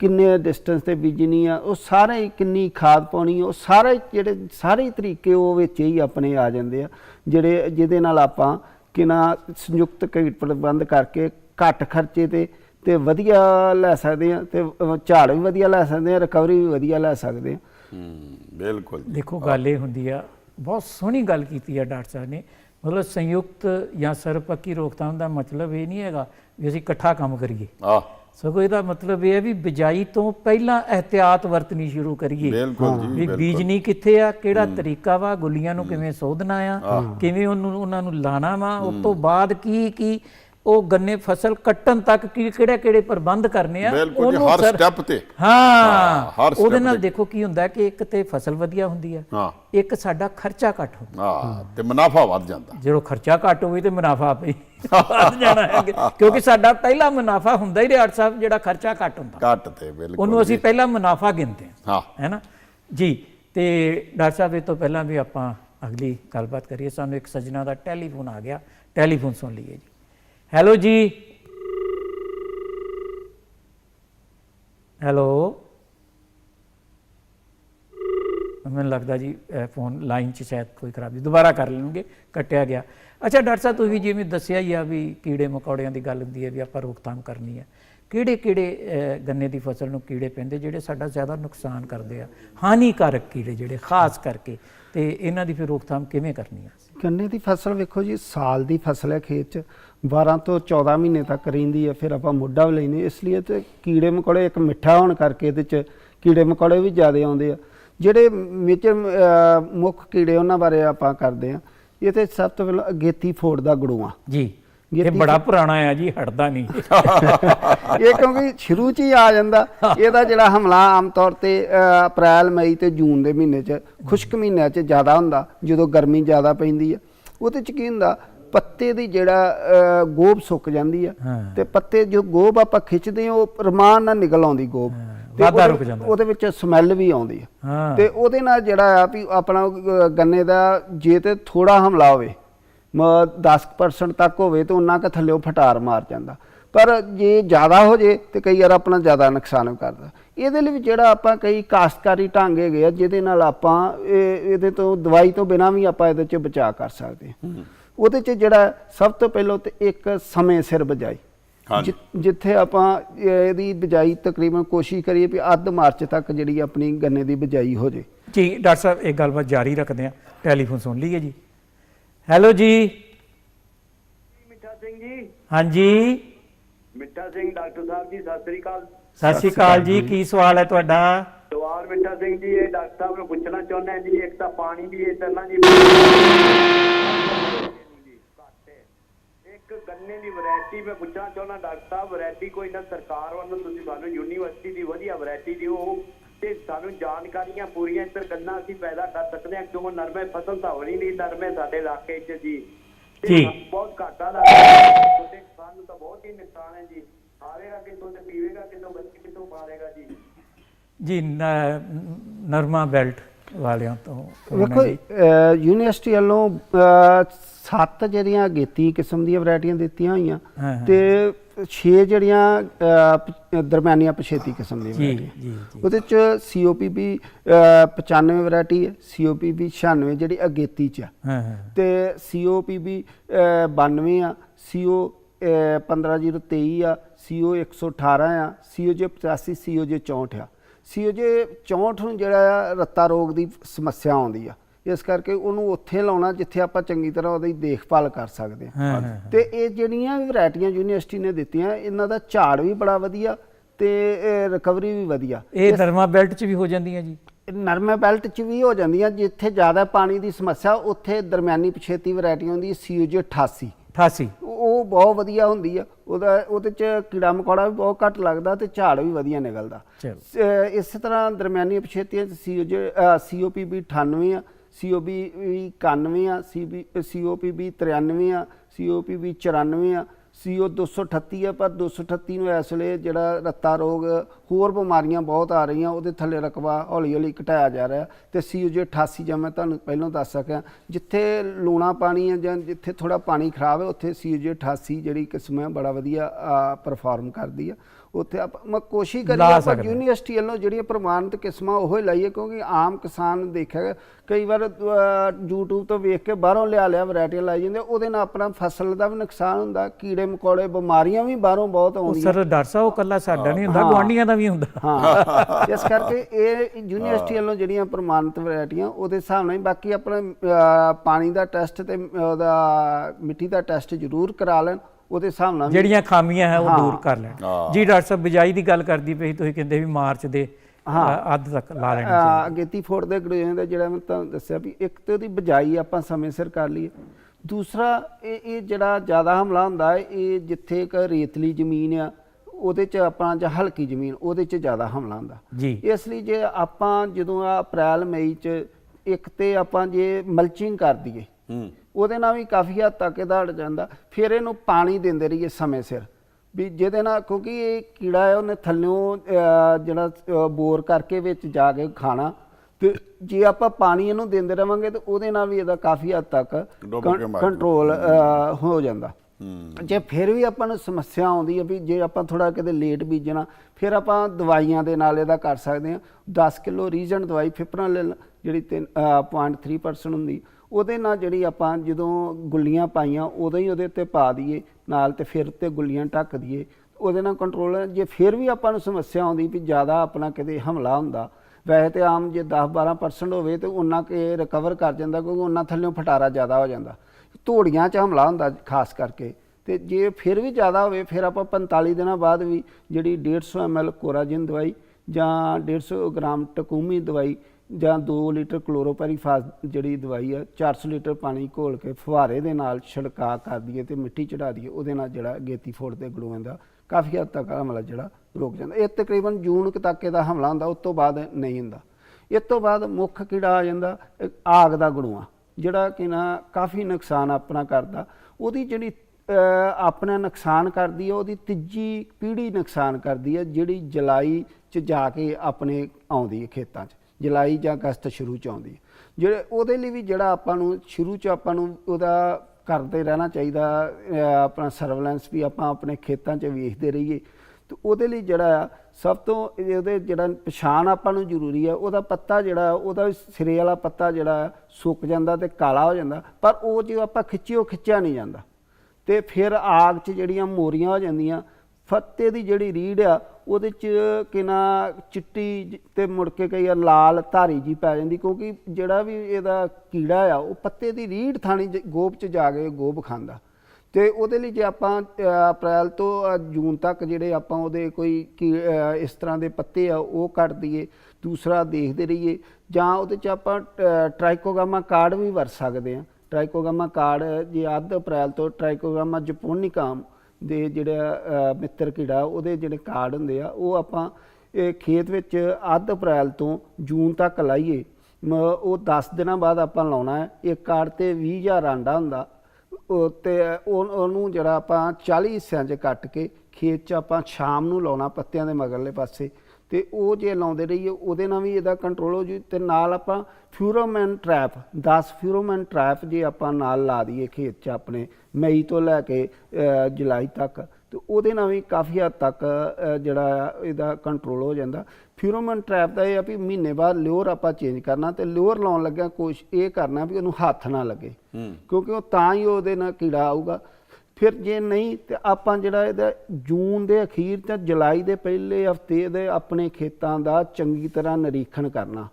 Speaker 3: ਕਿੰਨੇ ਡਿਸਟੈਂਸ ਤੇ ਬੀਜਣੀ ਆ ਉਹ ਸਾਰੇ ਕਿੰਨੀ ਖਾਦ ਪਾਉਣੀ ਉਹ ਸਾਰੇ ਜਿਹੜੇ ਸਾਰੇ ਤਰੀਕੇ ਉਹ ਵਿੱਚ ਹੀ ਆਪਣੇ ਆ ਜਾਂਦੇ ਆ ਜਿਹੜੇ ਜਿਹਦੇ ਨਾਲ ਆਪਾਂ ਕਿਨਾ ਸੰਯੁਕਤ ਕੀਟ ਪ੍ਰਬੰਧ ਕਰਕੇ ਘੱਟ ਖਰਚੇ ਤੇ ਤੇ ਵਧੀਆ ਲੈ ਸਕਦੇ ਆ ਤੇ ਝਾੜ ਵੀ ਵਧੀਆ ਲੈ ਸਕਦੇ ਆ ਰਿਕਵਰੀ ਵੀ ਵਧੀਆ ਲੈ ਸਕਦੇ ਆ।
Speaker 2: ਹੂੰ ਬਿਲਕੁਲ।
Speaker 1: ਦੇਖੋ ਗੱਲ ਇਹ ਹੁੰਦੀ ਆ ਬਹੁਤ ਸੋਹਣੀ ਗੱਲ ਕੀਤੀ ਆ ਡਾਕਟਰ ਸਾਹਿਬ ਨੇ ਮਤਲਬ ਸੰਯੁਕਤ ਜਾਂ ਸਰਪੱਕੀ ਰੋਕਥਾਮ ਦਾ ਮਤਲਬ ਇਹ ਨਹੀਂ ਹੈਗਾ ਵੀ ਅਸੀਂ ਇਕੱਠਾ ਕੰਮ ਕਰੀਏ।
Speaker 2: ਆ
Speaker 1: ਸਗੋਂ ਇਹਦਾ ਮਤਲਬ ਇਹ ਹੈ ਵੀ ਬਿਜਾਈ ਤੋਂ ਪਹਿਲਾਂ ਇhtiyat ਵਰਤਣੀ ਸ਼ੁਰੂ ਕਰੀਏ।
Speaker 2: ਬਿਲਕੁਲ ਜੀ
Speaker 1: ਵੀ ਬੀਜਣੀ ਕਿੱਥੇ ਆ ਕਿਹੜਾ ਤਰੀਕਾ ਵਾ ਗੁੱਲੀਆਂ ਨੂੰ ਕਿਵੇਂ ਸੋਧਣਾ ਆ ਕਿਵੇਂ ਉਹਨੂੰ ਉਹਨਾਂ ਨੂੰ ਲਾਣਾ ਵਾ ਉਸ ਤੋਂ ਬਾਅਦ ਕੀ ਕੀ ਉਹ ਗੰਨੇ ਫਸਲ ਕੱਟਣ ਤੱਕ ਕੀ ਕਿਹੜੇ ਕਿਹੜੇ ਪ੍ਰਬੰਧ ਕਰਨੇ ਆ?
Speaker 2: ਬਿਲਕੁਲ ਹਰ ਸਟੈਪ ਤੇ।
Speaker 1: ਹਾਂ ਉਹਦੇ ਨਾਲ। ਦੇਖੋ ਕੀ ਹੁੰਦਾ ਕਿ ਇੱਕ ਤੇ ਫਸਲ ਵਧੀਆ ਹੁੰਦੀ ਆ
Speaker 2: ਹਾਂ।
Speaker 1: ਇੱਕ ਸਾਡਾ ਖਰਚਾ ਘੱਟ ਹੁੰਦਾ
Speaker 2: ਆ ਤੇ ਮੁਨਾਫਾ ਵੱਧ ਜਾਂਦਾ।
Speaker 1: ਜਦੋਂ ਖਰਚਾ ਘੱਟ ਹੋਵੇ ਤੇ ਮੁਨਾਫਾ ਆਪੇ ਹੀ ਵੱਧ ਜਾਣਾ ਹੈ। ਕਿਉਂਕਿ ਸਾਡਾ ਪਹਿਲਾ ਮੁਨਾਫਾ ਹੁੰਦਾ ਹੀ ਰਿਆੜ ਸਾਹਿਬ ਜਿਹੜਾ ਖਰਚਾ ਘੱਟ ਹੁੰਦਾ।
Speaker 2: ਘੱਟ ਤੇ ਬਿਲਕੁਲ
Speaker 1: ਉਹਨੂੰ ਅਸੀਂ ਪਹਿਲਾ ਮੁਨਾਫਾ ਗਿਣਦੇ ਹਾਂ।
Speaker 2: ਹਾਂ।
Speaker 1: ਹੈ ਨਾ? ਜੀ ਤੇ ਡਾਕਟਰ ਸਾਹਿਬ ਇਹ ਤੋਂ ਪਹਿਲਾਂ ਵੀ ਆਪਾਂ ਅਗਲੀ ਗੱਲਬਾਤ ਕਰੀਏ। ਸਾਨੂੰ ਇੱਕ ਸੱਜਣਾ ਦਾ ਟੈਲੀਫੋਨ ਆ ਗਿਆ। ਟੈਲੀਫੋਨ ਸੁਣ ਲਈਏ ਜੀ। ਹੈਲੋ ਜੀ ਹੈਲੋ ਮੈਨੂੰ ਲੱਗਦਾ ਜੀ ਫੋਨ ਲਾਈਨ 'ਚ ਸ਼ਾਇਦ ਕੋਈ ਖਰਾਬੀ ਦੁਬਾਰਾ ਕਰ ਲੈਣਗੇ, ਕੱਟਿਆ ਗਿਆ। ਅੱਛਾ, ਡਾਕਟਰ ਸਾਹਿਬ, ਤੁਸੀਂ ਜਿਵੇਂ ਦੱਸਿਆ ਹੀ ਆ ਵੀ ਕੀੜੇ ਮਕੌੜਿਆਂ ਦੀ ਗੱਲ ਹੁੰਦੀ ਹੈ ਵੀ ਆਪਾਂ ਰੋਕਥਾਮ ਕਰਨੀ ਹੈ। ਕਿਹੜੇ ਕਿਹੜੇ ਗੰਨੇ ਦੀ ਫਸਲ ਨੂੰ ਕੀੜੇ ਪੈਂਦੇ ਜਿਹੜੇ ਸਾਡਾ ਜ਼ਿਆਦਾ ਨੁਕਸਾਨ ਕਰਦੇ ਆ ਹਾਨੀਕਾਰਕ ਕੀੜੇ ਜਿਹੜੇ ਖਾਸ ਕਰਕੇ ਤੇ ਇਹਨਾਂ ਦੀ ਫਿਰ ਰੋਕਥਾਮ ਕਿਵੇਂ ਕਰਨੀ ਹੈ
Speaker 3: ਗੰਨੇ ਦੀ ਫਸਲ ਵੇਖੋ ਜੀ ਸਾਲ ਦੀ ਫਸਲ ਹੈ ਖੇਤ 'ਚ 12 ਤੋਂ 14 ਮਹੀਨੇ ਤੱਕ ਰਹਿੰਦੀ ਹੈ ਫਿਰ ਆਪਾਂ ਮੁੱਢਾ ਵੀ ਲੈਨੇ ਇਸ ਲਈ ਤੇ ਕੀੜੇ ਮਕੌੜੇ ਇੱਕ ਮਿੱਠਾ ਹੋਣ ਕਰਕੇ ਇਹਦੇ 'ਚ ਕੀੜੇ ਮਕੌੜੇ ਵੀ ਜ਼ਿਆਦਾ ਆਉਂਦੇ ਆ। ਜਿਹੜੇ ਮੇਜਰ ਮੁੱਖ ਕੀੜੇ ਉਹਨਾਂ ਬਾਰੇ ਆਪਾਂ ਕਰਦੇ ਆ ਇਹ ਤੇ ਸਭ ਤੋਂ ਪਹਿਲਾਂ ਅਗੇਤੀ ਫੋੜ ਦਾ ਗੜੂਆ।
Speaker 1: ਜੀ। ਇਹ ਬੜਾ ਪੁਰਾਣਾ ਆ ਜੀ ਹਟਦਾ ਨਹੀਂ।
Speaker 3: ਇਹ ਕਿਉਂਕਿ ਸ਼ੁਰੂ ਚ ਹੀ ਆ ਜਾਂਦਾ। ਇਹਦਾ ਜਿਹੜਾ ਹਮਲਾ ਆਮ ਤੌਰ ਤੇ ਅਪ੍ਰੈਲ ਮਈ ਤੇ ਜੂਨ ਦੇ ਮਹੀਨੇ ਚ ਖੁਸ਼ਕ ਮਹੀਨਿਆਂ ਚ ਜ਼ਿਆਦਾ ਹੁੰਦਾ ਜਦੋਂ ਗਰਮੀ ਜ਼ਿਆਦਾ ਪੈਂਦੀ ਆ। ਉਹਦੇ ਚ ਕੀ ਹੁੰਦਾ ਪੱਤੇ ਦੀ ਜਿਹੜਾ ਗੋਬ ਸੁੱਕ ਜਾਂਦੀ ਆ। ਤੇ ਪੱਤੇ ਜੋ ਗੋਬ ਆਪਾਂ ਖਿੱਚਦੇ ਹਾਂ, ਉਹ ਰਮਾਨ ਨਾਲ ਨਿਕਲ ਆਉਂਦੀ ਗੋਬ।
Speaker 1: ਵਾਧਾ
Speaker 3: ਉਹਦੇ-
Speaker 1: ਰੁਕ ਜਾਂਦਾ।
Speaker 3: ਉਹਦੇ ਵਿੱਚ ਸਮੈਲ ਵੀ ਆਉਂਦੀ ਆ। ਤੇ ਉਹਦੇ ਨਾਲ ਜਿਹੜਾ ਆ ਵੀ ਆਪਣਾ ਗੰਨੇ ਦਾ ਜੇ ਤੇ ਥੋੜਾ ਹਮਲਾ ਹੋਵੇ 10% ਤੱਕ ਹੋਵੇ ਤੇ ਉਹਨਾਂ ਕ ਥੱਲੇੋਂ ਫਟਾਰ ਮਾਰ ਜਾਂਦਾ। ਪਰ ਜੇ ਜ਼ਿਆਦਾ ਹੋ ਜੇ ਤੇ ਕਈ ਵਾਰ ਆਪਣਾ ਜ਼ਿਆਦਾ ਨੁਕਸਾਨ ਵੀ ਕਰਦਾ। ਇਹਦੇ ਲਈ ਵੀ ਜਿਹੜਾ ਆਪਾਂ ਕਈ ਕਾਸ਼ਤਕਾਰੀ ਢੰਗ ਹੈਗੇ ਆ ਜਿਹਦੇ ਨਾਲ ਆਪਾਂ ਇਹ- ਇਹਦੇ ਤੋਂ ਦਵਾਈ ਤੋਂ ਬਿਨਾਂ ਵੀ ਆਪਾਂ ਇਹਦੇ ਚ ਬਚਾਅ ਕਰ ਸਕਦੇ ਹਾਂ। ਉਹਦੇ ਚ ਜਿਹੜਾ ਸਭ ਤੋਂ ਪਹਿਲਾਂ ਤੇ ਇੱਕ ਸਮੇਂ ਸਿਰ ਬਜਾਈ। ਜਿੱਥੇ ਆਪਾਂ ਇਹਦੀ ਬਜਾਈ ਤਕਰੀਬਨ ਕੋਸ਼ਿਸ਼ ਕਰੀਏ ਵੀ ਅੱਧ ਮਾਰਚ ਤੱਕ ਜਿਹੜੀ ਆਪਣੀ ਗੰਨੇ ਦੀ ਬਜਾਈ ਹੋ ਜੇ।
Speaker 1: ਜੀ ਡਾਕਟਰ ਸਾਹਿਬ ਇੱਕ ਗੱਲਬਾਤ ਜਾਰੀ ਰੱਖਦੇ ਆ ਟੈਲੀਫੋਨ ਸੁਣ ਲਈਏ ਜੀ। ਹੈਲੋ ਜੀ।
Speaker 4: ਮਿੱਠਾ ਸਿੰਘ ਜੀ।
Speaker 1: ਹਾਂਜੀ।
Speaker 4: ਮਿੱਠਾ ਸਿੰਘ ਡਾਕਟਰ ਸਾਹਿਬ ਜੀ ਸਤਿ ਸ੍ਰੀ ਅਕਾਲ।
Speaker 1: ਸਤਿ ਸ਼੍ਰੀ ਅਕਾਲ ਜੀ ਕੀ ਸਵਾਲ ਹੈ ਤੁਹਾਡਾ?
Speaker 4: ਸਵਾਲ ਮਿੱਠਾ ਸਿੰਘ ਜੀ ਇਹ ਡਾਕਟਰ ਸਾਹਿਬ ਨੂੰ ਪੁੱਛਣਾ ਚਾਹੁੰਦਾ ਜੀ ਇੱਕ ਤਾਂ ਪਾਣੀ ਦੀ ਇਹ ਤਰ੍ਹਾਂ ਜੀ ਇੱਕ ਗੰਨੇ ਦੀ ਵੈਰਾਈਟੀ ਮੈਂ ਪੁੱਛਣਾ ਚਾਹੁੰਦਾ ਡਾਕਟਰ ਸਾਹਿਬ ਵੈਰਾਈਟੀ ਕੋਈ ਨਾ ਸਰਕਾਰ ਵੱਲੋਂ ਤੁਸੀਂ ਸਾਨੂੰ ਯੂਨੀਵਰਸਿਟੀ ਦੀ ਵਧੀਆ ਵੈਰਾਈਟੀ ਦਿਓ। ਤੇ ਸਾਨੂੰ ਜਾਣਕਾਰੀਆਂ ਪੂਰੀਆਂ ਇੱਧਰ ਗੰਨਾ ਅਸੀਂ ਪੈਦਾ ਕਰ ਸਕਦੇ ਹਾਂ। ਕਿਉਂ ਨਰਮੇ ਫਸਲ ਤਾਂ ਹੋਣੀ ਨਹੀਂ ਨਰਮੇ ਸਾਡੇ ਇਲਾਕੇ 'ਚ ਜੀ। ਤੇ
Speaker 1: ਜੀ।
Speaker 4: ਬਹੁਤ ਘਾਟਾ ਲੱਗਦਾ ਛੋਟੇ ਕਿਸਾਨ ਨੂੰ ਤਾਂ ਬਹੁਤ ਹੀ ਨੁਕਸਾਨ ਹੈ ਜੀ। ਆਵੇਗਾ ਕਿਤੋਂ ਤੇ ਪੀਵੇਗਾ ਕਿਤੋਂ ਬੱਚੇ ਕਿਤੋਂ ਪਾਲੇਗਾ ਜੀ?
Speaker 1: ਜੀ ਨਰਮਾ ਬੈਲਟ ਵਾਲਿਆਂ ਤੋਂ
Speaker 3: ਵੇਖੋ ਯੂਨੀਵਰਸਿਟੀ ਵੱਲੋਂ ਸੱਤ ਜਿਹੜੀਆਂ ਅਗੇਤੀ ਕਿਸਮ ਦੀਆਂ ਵੈਰਾਈਟੀਆਂ ਦਿੱਤੀਆਂ ਹੋਈਆਂ। ਤੇ 6 ਜਿਹੜੀਆਂ ਦਰਮਿਆਨੀਆਂ ਪਛੇਤੀ ਕਿਸਮ ਦੀਆਂ
Speaker 1: ਜੀ
Speaker 3: ਵੈਰਾਈਟੀਆਂ ਉਹਦੇ ਚ COPB 95 ਵੈਰਾਈਟੀ ਹੈ COPB 96 ਜਿਹੜੀ ਅਗੇਤੀ ਚ ਆ।
Speaker 1: ਹਾਂ ਹਾਂ
Speaker 3: ਤੇ COPB 92 ਆ CO 15023 ਆ CO 118 ਆ COJ 85 COJ 64 ਆ। COJ 64 ਨੂੰ ਜਿਹੜਾ ਰੱਤਾ ਰੋਗ ਦੀ ਸਮੱਸਿਆ ਆਉਂਦੀ ਆ। ਇਸ ਕਰਕੇ ਉਹਨੂੰ ਉੱਥੇ ਲਾਉਣਾ ਜਿੱਥੇ ਆਪਾਂ ਚੰਗੀ ਤਰ੍ਹਾਂ ਉਹਦੀ ਦੇਖਭਾਲ ਕਰ ਸਕਦੇ ਹਾਂ। ਤੇ ਇਹ ਜਿਹੜੀਆਂ ਵੀ ਵੈਰਾਈਟੀਆਂ ਯੂਨੀਵਰਸਿਟੀ ਨੇ ਦਿੱਤੀਆਂ ਇਹਨਾਂ ਦਾ ਝਾੜ ਵੀ ਬੜਾ ਵਧੀਆ ਤੇ ਰਿਕਵਰੀ ਵੀ ਵਧੀਆ।
Speaker 1: ਇਹ ਨਰਮਾ ਬੈਲਟ 'ਚ ਵੀ ਹੋ ਜਾਂਦੀਆਂ ਜੀ?
Speaker 3: ਨਰਮੇ ਬੈਲਟ ਚ ਵੀ ਹੋ ਜਾਂਦੀਆਂ ਜਿੱਥੇ ਜ਼ਿਆਦਾ ਪਾਣੀ ਦੀ ਸਮੱਸਿਆ ਉੱਥੇ ਦਰਮਿਆਨੀ ਪਛੇਤੀ ਵੈਰਾਈਟੀ ਹੁੰਦੀ COJ 88
Speaker 1: 88
Speaker 3: ਉਹ ਬਹੁਤ ਵਧੀਆ ਹੁੰਦੀ ਆ। ਉਹਦਾ ਉਹਦੇ ਚ ਕੀੜਾ ਮਕੌੜਾ ਵੀ ਬਹੁਤ ਘੱਟ ਲੱਗਦਾ ਤੇ ਝਾੜ ਵੀ ਵਧੀਆ ਨਿਕਲਦਾ। ਇਸੇ ਤਰ੍ਹਾਂ ਦਰਮਿਆਨੀ ਪਛੇਤੀਆਂ ਚ COJ COPB 98 ਆ। ਸੀਓਬੀ 91 ਆ ਸੀਬੀ ਸੀਓਪੀਬੀ 93 ਆ ਸੀਓਪੀਬੀ 94 ਆ CO 238 ਆ ਪਰ 238 ਨੂੰ ਇਸ ਵੇਲੇ ਜਿਹੜਾ ਰੱਤਾ ਰੋਗ ਹੋਰ ਬਿਮਾਰੀਆਂ ਬਹੁਤ ਆ ਰਹੀਆਂ ਉਹਦੇ ਥੱਲੇ ਰਕਬਾ ਹੌਲੀ ਹੌਲੀ ਘਟਾਇਆ ਜਾ ਰਿਹਾ ਤੇ COJ 88 ਜਾਂ ਮੈਂ ਤੁਹਾਨੂੰ ਪਹਿਲਾਂ ਦੱਸ ਸਕਿਆ ਜਿੱਥੇ ਲੂਣਾ ਪਾਣੀ ਹੈ ਜਾਂ ਜਿੱਥੇ ਥੋੜਾ ਪਾਣੀ ਖਰਾਬ ਹੈ ਉੱਥੇ COJ 88 ਜਿਹੜੀ ਕਿਸਮ ਹੈ ਬੜਾ ਵਧੀਆ ਪਰਫਾਰਮ ਕਰਦੀ ਆ ਉੱਥੇ ਆਪਾਂ ਮੈਂ ਕੋਸ਼ਿਸ਼ ਕਰੀ
Speaker 1: ਲਾ
Speaker 3: ਆਪਾਂ
Speaker 1: ਹਾਂ।
Speaker 3: ਯੂਨੀਵਰਸਿਟੀ ਵੱਲੋਂ ਜਿਹੜੀਆਂ ਪ੍ਰਮਾਣਿਤ ਕਿਸਮਾਂ ਉਹ ਹੀ ਲਾਈਏ ਕਿਉਂਕਿ ਆਮ ਕਿਸਾਨ ਦੇਖਿਆ ਕਈ ਵਾਰ YouTube ਤੋਂ ਵੇਖ ਕੇ ਬਾਹਰੋਂ ਲਿਆ ਲਿਆ ਵੈਰਾਈਟੀਆਂ ਲਾਈ ਜਾਂਦੇ ਉਹਦੇ ਨਾਲ ਆਪਣਾ ਫਸਲ ਦਾ ਵੀ ਨੁਕਸਾਨ ਹੁੰਦਾ ਕੀੜੇ ਮਕੌੜੇ ਬਿਮਾਰੀਆਂ ਵੀ ਬਾਹਰੋਂ ਬਹੁਤ
Speaker 1: ਉਹ
Speaker 3: ਆਉਂਦੀਆਂ।
Speaker 1: ਸਰ ਡਾਕਟਰ ਸਾਹਿਬ ਉਹ ਕੱਲਾ ਸਾਡਾ ਨਹੀਂ ਹੁੰਦਾ
Speaker 3: ਹਾਂ।
Speaker 1: ਦਾ ਵੀ ਹੁੰਦਾ।
Speaker 3: ਹਾਂ। ਇਸ ਕਰਕੇ ਇਹ ਯੂਨੀਵਰਸਿਟੀ ਵੱਲੋਂ ਜਿਹੜੀਆਂ ਪ੍ਰਮਾਣਿਤ ਵੈਰਾਈਟੀਆਂ ਉਹਦੇ ਹਿਸਾਬ ਨਾਲ ਹੀ ਬਾਕੀ ਆਪਣਾ ਅਹ, ਪਾਣੀ ਦਾ ਟੈਸਟ ਤੇ ਉਹਦਾ ਮਿੱਟੀ ਦਾ ਟੈਸਟ ਜ਼ਰੂਰ ਕਰਾ ਲੈਣ ਉਹਦੇ ਹਿਸਾਬ ਨਾਲ ਵੀ
Speaker 1: ਜਿਹੜੀਆਂ ਖਾਮੀਆਂ ਹੈ ਉਹ। ਦੂਰ ਕਰ ਲੈਣ।
Speaker 2: ਹਾਂ।
Speaker 1: ਜੀ ਡਾਕਟਰ ਸਾਹਿਬ ਬਿਜਾਈ ਦੀ ਗੱਲ ਕਰਦੀ ਪਈ ਤੁਸੀਂ ਕਹਿੰਦੇ ਵੀ ਮਾਰਚ ਦੇ ਅ, ਅੱਧ ਤੱਕ ਲਾ ਲੈਣੀ ਚਾਹੀਦੀ।
Speaker 3: ਅਗੇਤੀ ਫੋੜ ਦੇ ਦਾ ਜਿਹੜਾ ਮੈਂ ਤੁਹਾਨੂੰ ਦੱਸਿਆ ਵੀ ਇੱਕ ਤੇ ਉਹਦੀ ਬਜਾਈ ਆਪਾਂ ਸਮੇਂ ਸਿਰ ਕਰ ਲਈਏ। ਦੂਸਰਾ ਇਹ ਇਹ ਜਿਹੜਾ ਜ਼ਿਆਦਾ ਹਮਲਾ ਹੁੰਦਾ ਹੈ ਇਹ ਜਿੱਥੇ ਇੱਕ ਰੇਤਲੀ ਜ਼ਮੀਨ ਆ ਉਹਦੇ 'ਚ ਆਪਾਂ ਜਾਂ ਹਲਕੀ ਜ਼ਮੀਨ ਉਹਦੇ 'ਚ ਜ਼ਿਆਦਾ ਹਮਲਾ ਹੁੰਦਾ।
Speaker 1: ਜੀ।
Speaker 3: ਇਸ ਲਈ ਜੇ ਆਪਾਂ ਜਦੋਂ ਆ ਅਪ੍ਰੈਲ ਮਈ 'ਚ ਇੱਕ ਤੇ ਆਪਾਂ ਜੇ ਮਲਚਿੰਗ ਕਰ ਦਈਏ
Speaker 2: ਹੂੰ।
Speaker 3: ਉਹਦੇ ਨਾਲ ਵੀ ਕਾਫੀ ਹੱਦ ਤੱਕ ਇਹਦਾ ਹਟ ਜਾਂਦਾ ਫਿਰ ਇਹਨੂੰ ਪਾਣੀ ਦਿੰਦੇ ਰਹੀਏ ਸਮੇਂ ਸਿਰ। ਵੀ ਜਿਹਦੇ ਨਾਲ ਕਿਉਂਕਿ ਇਹ ਕੀੜਾ ਹੈ ਉਹਨੇ ਥੱਲਿਓਂ ਜਿਹੜਾ ਬੋਰ ਕਰਕੇ ਵਿੱਚ ਜਾ ਕੇ ਖਾਣਾ ਤੇ ਜੇ ਆਪਾਂ ਪਾਣੀ ਇਹਨੂੰ ਦਿੰਦੇ ਰਵਾਂਗੇ ਤੇ ਉਹਦੇ ਨਾਲ ਵੀ ਇਹਦਾ ਕਾਫੀ ਹੱਦ ਤੱਕ ਕੰਟਰੋਲ ਹੋ ਜਾਂਦਾ। ਜੇ ਫਿਰ ਵੀ ਆਪਾਂ ਨੂੰ ਸਮੱਸਿਆ ਆਉਂਦੀ ਹੈ ਵੀ ਜੇ ਆਪਾਂ ਥੋੜਾ ਕਿਤੇ ਲੇਟ ਬੀਜਣਾ ਫਿਰ ਆਪਾਂ ਦਵਾਈਆਂ ਦੇ ਨਾਲ ਇਹਦਾ ਕਰ ਸਕਦੇ ਹਾਂ। 10 ਕਿਲੋ ਰੀਜਨ ਦਵਾਈ ਫਿਪਰਨਲਿਨ ਜਿਹੜੀ 0.3% ਹੁੰਦੀ ਉਹਦੇ ਨਾਲ ਜਿਹੜੀ ਆਪਾਂ ਜਦੋਂ ਗੁੱਲੀਆਂ ਪਾਈਆਂ ਉਦੋਂ ਹੀ ਉਹਦੇ ਉੱਤੇ ਪਾ ਦਈਏ ਨਾਲ ਤੇ ਫਿਰ ਉੱਤੇ ਗੁੱਲੀਆਂ ਢੱਕ ਦਈਏ ਉਹਦੇ ਨਾਲ ਕੰਟਰੋਲ ਜੇ ਫਿਰ ਵੀ ਆਪਾਂ ਨੂੰ ਸਮੱਸਿਆ ਆਉਂਦੀ ਵੀ ਜ਼ਿਆਦਾ ਆਪਣਾ ਕਿਤੇ ਹਮਲਾ ਹੁੰਦਾ ਵੈਸੇ ਤੇ ਆਮ ਜੇ 10-12% ਹੋਵੇ ਤੇ ਉਹਨਾਂ ਕੇ ਰਿਕਵਰ ਕਰ ਜਾਂਦਾ ਕਿਉਂਕਿ ਉਹਨਾਂ ਥੱਲੇੋਂ ਫਟਾਰਾ ਜ਼ਿਆਦਾ ਹੋ ਜਾਂਦਾ। ਧੋੜੀਆਂ 'ਚ ਹਮਲਾ ਹੁੰਦਾ ਖਾਸ ਕਰਕੇ ਤੇ ਜੇ ਫਿਰ ਵੀ ਜ਼ਿਆਦਾ ਹੋਵੇ ਫਿਰ ਆਪਾਂ 45 ਦਿਨਾਂ ਬਾਅਦ ਵੀ ਜਿਹੜੀ 150 ml ਕੋਰਾਜਿਨ ਦਵਾਈ ਜਾਂ 150 ਗ੍ਰਾਮ ਟਕੂਮੀ ਦਵਾਈ ਜਾਂ 2 ਲੀਟਰ ਕਲੋਰੋਪੈਰੀਫਾਸ ਜਿਹੜੀ ਦਵਾਈ ਆ 400 ਲੀਟਰ ਪਾਣੀ ਘੋਲ ਕੇ ਫੁਹਾਰੇ ਦੇ ਨਾਲ ਛਿੜਕਾ ਕਰ ਦਈਏ ਤੇ ਮਿੱਟੀ ਚੜਾ ਦਈਏ, ਉਹਦੇ ਨਾਲ ਜਿਹੜਾ ਗੇਤੀ ਫੋੜ ਤੇ ਗਲੋਆਂ ਦਾ ਕਾਫੀ ਹੱਦ ਤੱਕ ਹਮਲਾ ਜਿਹੜਾ ਰੁਕ ਜਾਂਦਾ। ਇਹ ਤਕਰੀਬਨ ਜੂਨ ਕੁ ਤੱਕ ਇਹਦਾ ਹਮਲਾ ਹੁੰਦਾ, ਉਸ ਤੋਂ ਬਾਅਦ ਨਹੀਂ ਹੁੰਦਾ। ਇਸ ਤੋਂ ਬਾਅਦ ਮੁੱਖ ਕੀੜਾ ਆ ਜਾਂਦਾ? ਆਗ ਦਾ ਗੜੂਆ, ਜਿਹੜਾ ਕਿ ਨਾ ਕਾਫੀ ਨੁਕਸਾਨ ਆਪਣਾ ਕਰਦਾ। ਉਹਦੀ ਜਿਹੜੀ ਆਪਣਾ ਨੁਕਸਾਨ ਕਰਦੀ ਹੈ ਉਹਦੀ ਤੀਜੀ ਪੀੜ੍ਹੀ ਨੁਕਸਾਨ ਕਰਦੀ ਹੈ ਜਿਹੜੀ ਜੁਲਾਈ ਚ ਜਾ ਕੇ ਆਪਣੇ ਆਉਂਦੀ ਹੈ ਖੇਤਾਂ 'ਚ। ਜੁਲਾਈ ਜਾਂ ਅਗਸਤ ਸ਼ੁਰੂ ਚ ਆਉਂਦੀ ਹੈ ਜਿਹੜੇ, ਉਹਦੇ ਲਈ ਵੀ ਜਿਹੜਾ ਆਪਾਂ ਨੂੰ ਸ਼ੁਰੂ ਚ ਆਪਾਂ ਨੂੰ ਉਹਦਾ ਕਰਦੇ ਰਹਿਣਾ ਚਾਹੀਦਾ ਆਪਣਾ ਸਰਵੇਲੈਂਸ ਵੀ ਆਪਾਂ ਆਪਣੇ ਖੇਤਾਂ 'ਚ ਵੇਖਦੇ ਰਹੀਏ। ਤੇ ਉਹਦੇ ਲਈ ਜਿਹੜਾ ਆ ਸਭ ਤੋਂ ਉਹਦੇ ਜਿਹੜਾ ਪਛਾਣ ਆਪਾਂ ਨੂੰ ਜ਼ਰੂਰੀ ਆ ਉਹਦਾ ਪੱਤਾ ਜਿਹੜਾ ਉਹਦਾ ਸਿਰੇ ਵਾਲਾ ਪੱਤਾ ਜਿਹੜਾ ਆ, ਸੁੱਕ ਜਾਂਦਾ ਤੇ ਕਾਲਾ ਹੋ ਜਾਂਦਾ ਪਰ ਉਹ ਜੇ ਆਪਾਂ ਖਿੱਚਿਓ ਖਿੱਚਿਆ ਨਹੀਂ ਜਾਂਦਾ। ਤੇ ਫਿਰ ਆਗ 'ਚ ਜਿਹੜੀਆਂ ਮੋਰੀਆਂ ਹੋ ਜਾਂਦੀਆਂ ਫੱਤੇ ਦੀ ਜਿਹੜੀ ਰੀੜ ਆ ਉਹਦੇ 'ਚ ਕਿਨਾ ਚਿੱਟੀ ਜ- ਤੇ ਮੁੜ ਕੇ ਕਈ ਵਾਰ ਲਾਲ ਧਾਰੀ ਜੀ ਪੈ ਜਾਂਦੀ ਕਿਉਂਕਿ ਜਿਹੜਾ ਵੀ ਇਹਦਾ ਕੀੜਾ ਆ ਉਹ ਪੱਤੇ ਦੀ ਰੀੜ ਥਾਣੀ ਗੋਬ 'ਚ ਜਾ ਕੇ ਗੋਬ ਖਾਂਦਾ। ਤੇ ਉਹਦੇ ਲਈ ਜੇ ਆਪਾਂ ਅਪ੍ਰੈਲ ਤੋਂ ਜੂਨ ਤੱਕ ਜਿਹੜੇ ਆਪਾਂ ਉਹਦੇ ਕੋਈ ਕੀ- ਇਸ ਤਰ੍ਹਾਂ ਦੇ ਪੱਤੇ ਆ ਉਹ ਕੱਟ ਦਈਏ ਦੂਸਰਾ ਦੇਖਦੇ ਰਹੀਏ ਜਾਂ ਉਹਦੇ ਚ ਆਪਾਂ ਅ, ਟ੍ਰਾਈਕੋਗਾਮਾ ਕਾਰਡ ਵੀ ਵਰਤ ਸਕਦੇ ਆ ਟ੍ਰਾਈਕੋਗਾਮਾ ਕਾਰਡ ਜੇ ਅੱਧ ਅਪ੍ਰੈਲ ਤੋਂ ਟ੍ਰਾਈਕੋਗਾਮਾ ਜਪੋਨਿਕਮ ਦੇ ਜਿਹੜਾ ਮਿੱਤਰ ਕੀੜਾ ਉਹਦੇ ਜਿਹੜੇ ਕਾਰਡ ਹੁੰਦੇ ਆ ਉਹ ਆਪਾਂ ਇਹ ਖੇਤ ਵਿੱਚ ਅੱਧ ਅਪ੍ਰੈਲ ਤੋਂ ਜੂਨ ਤੱਕ ਲਾਈਏ। ਮ- ਉਹ 10 ਦਿਨਾਂ ਬਾਅਦ ਆਪਾਂ ਲਾਉਣਾ ਹੈ। ਇੱਕ ਕਾਰਡ ਤੇ 20000 ਆਂਡਾ ਹੁੰਦਾ। ਤੇ ਉਹ- ਉਹਨੂੰ ਜਿਹੜਾ ਆਪਾਂ 40 ਹਿੱਸਿਆਂ 'ਚ ਕੱਟ ਕੇ ਖੇਤ 'ਚ ਆਪਾਂ ਸ਼ਾਮ ਨੂੰ ਲਾਉਣਾ ਪੱਤਿਆਂ ਦੇ ਮਗਰਲੇ ਪਾਸੇ। ਤੇ ਉਹ ਜੇ ਲਾਉਂਦੇ ਰਹੀਏ, ਉਹਦੇ ਨਾਲ ਵੀ ਇਹਦਾ ਕੰਟਰੋਲ ਹੋ ਜੂ ਤੇ ਨਾਲ ਆਪਾਂ ਫਿਊਰੋਮੈਨ ਟ੍ਰੈਪ 10 ਫਿਊਰੋਮੈਨ ਟ੍ਰੈਪ ਜੇ ਆਪਾਂ ਨਾਲ ਲਾ ਦਈਏ ਖੇਤ 'ਚ ਆਪਣੇ ਮਈ ਤੋਂ ਲੈ ਕੇ ਜੁਲਾਈ ਤੱਕ। ਤੇ ਉਹਦੇ ਨਾਲ ਵੀ ਕਾਫੀ ਹੱਦ ਤੱਕ ਜਿਹੜਾ ਆ ਇਹਦਾ ਕੰਟਰੋਲ ਹੋ ਜਾਂਦਾ। ਫਿਊਰੋਮਨ ਟ੍ਰੈਪ ਦਾ ਇਹ ਆ ਵੀ ਮਹੀਨੇ ਬਾਅਦ ਲਿਓਰ ਆਪਾਂ ਚੇਂਜ ਕਰਨਾ ਤੇ ਲਿਓਰ ਲਾਉਣ ਲੱਗਿਆ ਕੋਸ਼ ਇਹ ਕਰਨਾ ਵੀ ਉਹਨੂੰ ਹੱਥ ਨਾ ਲੱਗੇ। ਕਿਉਂਕਿ ਉਹ ਤਾਂ ਹੀ ਉਹਦੇ ਨਾਲ ਕੀੜਾ ਆਊਗਾ। ਫਿਰ ਜੇ ਨਹੀਂ ਤੇ ਆਪਾਂ ਜਿਹੜਾ ਇਹਦਾ ਜੂਨ ਦੇ ਅਖੀਰ ਤੇ ਜੁਲਾਈ ਦੇ ਪਹਿਲੇ ਹਫ਼ਤੇ ਦੇ ਆਪਣੇ ਖੇਤਾਂ ਦਾ ਚੰਗੀ ਤਰ੍ਹਾਂ ਨਿਰੀਖਣ ਕਰਨਾ।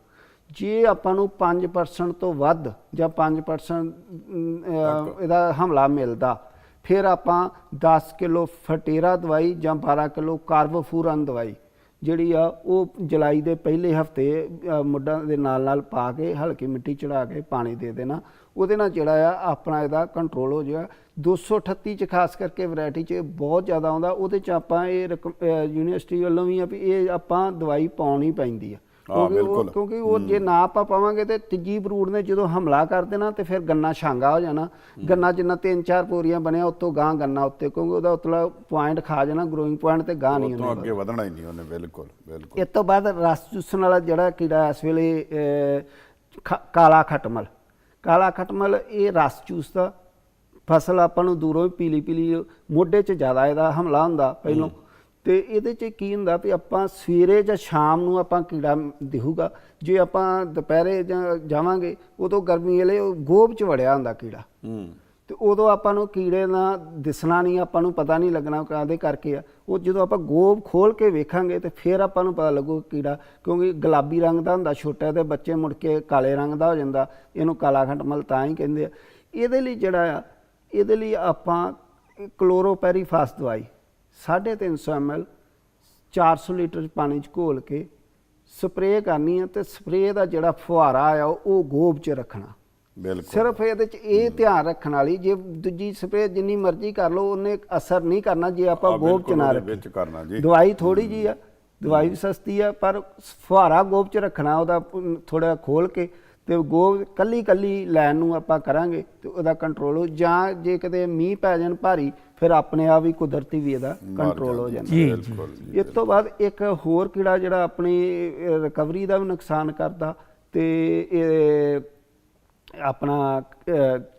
Speaker 3: ਜੇ ਆਪਾਂ ਨੂੰ 5% ਤੋਂ ਵੱਧ ਜਾਂ 5% ਅਮ, ਅਹ, ਇਹਦਾ ਹਮਲਾ ਮਿਲਦਾ ਫਿਰ ਆਪਾਂ 10 ਕਿਲੋ ਫਟੇਰਾ ਦਵਾਈ ਜਾਂ 12 ਕਿਲੋ ਕਾਰਬੋਫੂਰਨ ਦਵਾਈ ਜਿਹੜੀ ਆ, ਉਹ ਜੁਲਾਈ ਦੇ ਪਹਿਲੇ ਹਫ਼ਤੇ ਮੁੱਢਾਂ ਦੇ ਨਾਲ ਨਾਲ ਪਾ ਕੇ ਹਲਕੀ ਮਿੱਟੀ ਚੜਾ ਕੇ ਪਾਣੀ ਦੇ ਦੇਣਾ। ਉਹਦੇ ਨਾਲ ਜਿਹੜਾ ਆ, ਆਪਣਾ ਇਹਦਾ ਕੰਟਰੋਲ ਹੋ ਜਾਏਗਾ। 238 ਚ ਖਾਸ ਕਰਕੇ ਵੈਰਾਈਟੀ ਚ ਬਹੁਤ ਜ਼ਿਆਦਾ ਆਉਂਦਾ। ਉਹਦੇ ਚ ਆਪਾਂ ਇਹ ਰਕਮ- ਯੂਨੀਵਰਸਿਟੀ ਵੱਲੋਂ ਵੀ ਆ ਵੀ ਇਹ ਆਪਾਂ ਦਵਾਈ ਪਾਉਣੀ ਪੈਂਦੀ ਆ। ਕਿਉਂਕਿ ਉਹ
Speaker 2: ਬਿਲਕੁਲ।
Speaker 3: ਕਿਉਂਕਿ ਉਹ ਜੇ ਨਾ ਆਪਾਂ ਪਾਵਾਂਗੇ ਤੇ ਤੀਜੀ ਬਰੂਡ ਨੇ ਜਦੋਂ ਹਮਲਾ ਕਰ ਦੇਣਾ ਤੇ ਫਿਰ ਗੰਨਾ ਛਾਂਗਾ ਹੋ ਜਾਣਾ। ਗੰਨਾ ਜਿੰਨਾ ਤਿੰਨ ਚਾਰ ਪੋਰੀਆਂ ਬਣਿਆ ਉਤੋਂ ਗਾਂ ਗੰਨਾ ਉੱਤੇ ਕਿਉਂਕਿ ਉਹਦਾ ਉਤਲਾ ਪੁਆਇੰਟ ਖਾ ਜਾਣਾ ਗਰੋਇੰਗ ਪੁਆਇੰਟ ਤੇ ਗਾਂ ਨਹੀਂ ਉਹਨੇ
Speaker 2: ਅੱਗੇ ਵਧਣਾ ਹੀ ਨਹੀਂ ਉਹਨੇ ਬਿਲਕੁਲ ਬਿਲਕੁਲ।
Speaker 3: ਇਸ ਤੋਂ ਬਾਅਦ ਰਸ ਚੂਸਣ ਵਾਲਾ ਜਿਹੜਾ ਕੀੜਾ ਇਸ ਵੇਲੇ ਕਾਲਾ ਖਟਮਲ। ਕਾਲਾ ਖਟਮਲ ਇਹ ਰਸ ਚੂਸਦਾ। ਫਸਲ ਆਪਾਂ ਨੂੰ ਦੂਰੋਂ ਹੀ ਪੀਲੀ ਪੀਲੀ ਮੋਢੇ 'ਚ ਜ਼ਿਆਦਾ ਇਹਦਾ ਹਮਲਾ ਹੁੰਦਾ। ਪਹਿਲੋਂ ਤੇ ਇਹਦੇ 'ਚ ਕੀ ਹੁੰਦਾ ਵੀ ਆਪਾਂ ਸਵੇਰੇ ਜਾਂ ਸ਼ਾਮ ਨੂੰ ਆਪਾਂ ਕੀੜਾ ਦਿਖੂਗਾ। ਜੇ ਆਪਾਂ ਦੁਪਹਿਰੇ ਜਾਂ ਜਾਵਾਂਗੇ ਉਦੋਂ ਗਰਮੀ ਵੇਲੇ ਉਹ ਗੋਭ 'ਚ ਵੜਿਆ ਹੁੰਦਾ ਕੀੜਾ।
Speaker 2: ਹੂੰ।
Speaker 3: ਤੇ ਉਦੋਂ ਆਪਾਂ ਨੂੰ ਕੀੜੇ ਨਾਲ ਦਿਸਣਾ ਨਹੀਂ ਆਪਾਂ ਨੂੰ ਪਤਾ ਨਹੀਂ ਲੱਗਣਾ ਕਾਹਦੇ ਕਰਕੇ ਆ। ਉਹ ਜਦੋਂ ਆਪਾਂ ਗੋਬ ਖੋਲ ਕੇ ਵੇਖਾਂਗੇ ਤੇ ਫਿਰ ਆਪਾਂ ਨੂੰ ਪਤਾ ਲੱਗੂ ਕੀੜਾ ਕਿਉਂਕਿ ਗੁਲਾਬੀ ਰੰਗ ਦਾ ਹੁੰਦਾ ਛੋਟਾ ਤੇ ਬੱਚੇ ਮੁੜ ਕੇ ਕਾਲੇ ਰੰਗ ਦਾ ਹੋ ਜਾਂਦਾ ਇਹਨੂੰ ਕਾਲਾ ਖੰਡਮਲ ਤਾਂ ਹੀ ਕਹਿੰਦੇ ਆ। ਇਹਦੇ ਲਈ ਜਿਹੜਾ ਆ ਇਹਦੇ ਲਈ ਆਪਾਂ ਕਲੋਰੋਪੈਰੀਫਾਸ ਦਵਾਈ 350 ml 400 ਲੀਟਰ ਪਾਣੀ ਚ ਘੋਲ ਕੇ ਸਪਰੇਅ ਕਰਨੀ ਆ ਤੇ ਸਪਰੇਅ ਦਾ ਜਿਹੜਾ ਫੁਹਾਰਾ ਆ ਉਹ ਗੋਬ 'ਚ ਰੱਖਣਾ।
Speaker 2: ਬਿਲਕੁਲ।
Speaker 3: ਸਿਰਫ ਇਹਦੇ ਚ ਇਹ ਧਿਆਨ ਰੱਖਣ ਵਾਲੀ ਜੇ ਦੂਜੀ ਸਪਰੇਅ ਜਿੰਨੀ ਮਰਜ਼ੀ ਕਰ ਲਓ ਉਹਨੇ ਅਸਰ ਨਹੀਂ ਕਰਨਾ ਜੇ ਆਪਾਂ
Speaker 2: ਹਾਂ,
Speaker 3: ਗੋਬ ਚ ਨਾ
Speaker 2: ਵਿੱਚ ਕਰਨਾ ਜੀ।
Speaker 3: ਦਵਾਈ ਥੋੜੀ ਜੀ ਆ ਦਵਾਈ ਵੀ ਸਸਤੀ ਆ ਪਰ ਫੁਹਾਰਾ ਗੋਬ ਚ ਰੱਖਣਾ ਉਹਦਾ ਥੋੜਾ ਖੋਲ ਕੇ ਤੇ ਗੋਬ ਕੱਲੀ ਕੱਲੀ ਲੈਣ ਨੂੰ ਆਪਾਂ ਕਰਾਂਗੇ ਤੇ ਉਹਦਾ ਕੰਟਰੋਲ ਹੋ ਜਾਂ ਜੇ ਕਦੇ ਮੀਂਹ ਪੈ ਜਾਣ ਭਾਰੀ ਫਿਰ ਆਪਣੇ ਆਪ ਹੀ ਕੁਦਰਤੀ ਵੀ ਇਹਦਾ ਕੰਟਰੋਲ ਹੋ
Speaker 2: ਜਾਂਦੀ, ਬਿਲਕੁਲ ਜੀ।
Speaker 3: ਇਸ ਤੋਂ ਬਾਅਦ ਇੱਕ ਹੋਰ ਕੀੜਾ ਜਿਹੜਾ ਆਪਣੀ ਰਿਕਵਰੀ ਦਾ ਵੀ ਨੁਕਸਾਨ ਕਰਦਾ ਤੇ ਇਹ ਆਪਣਾ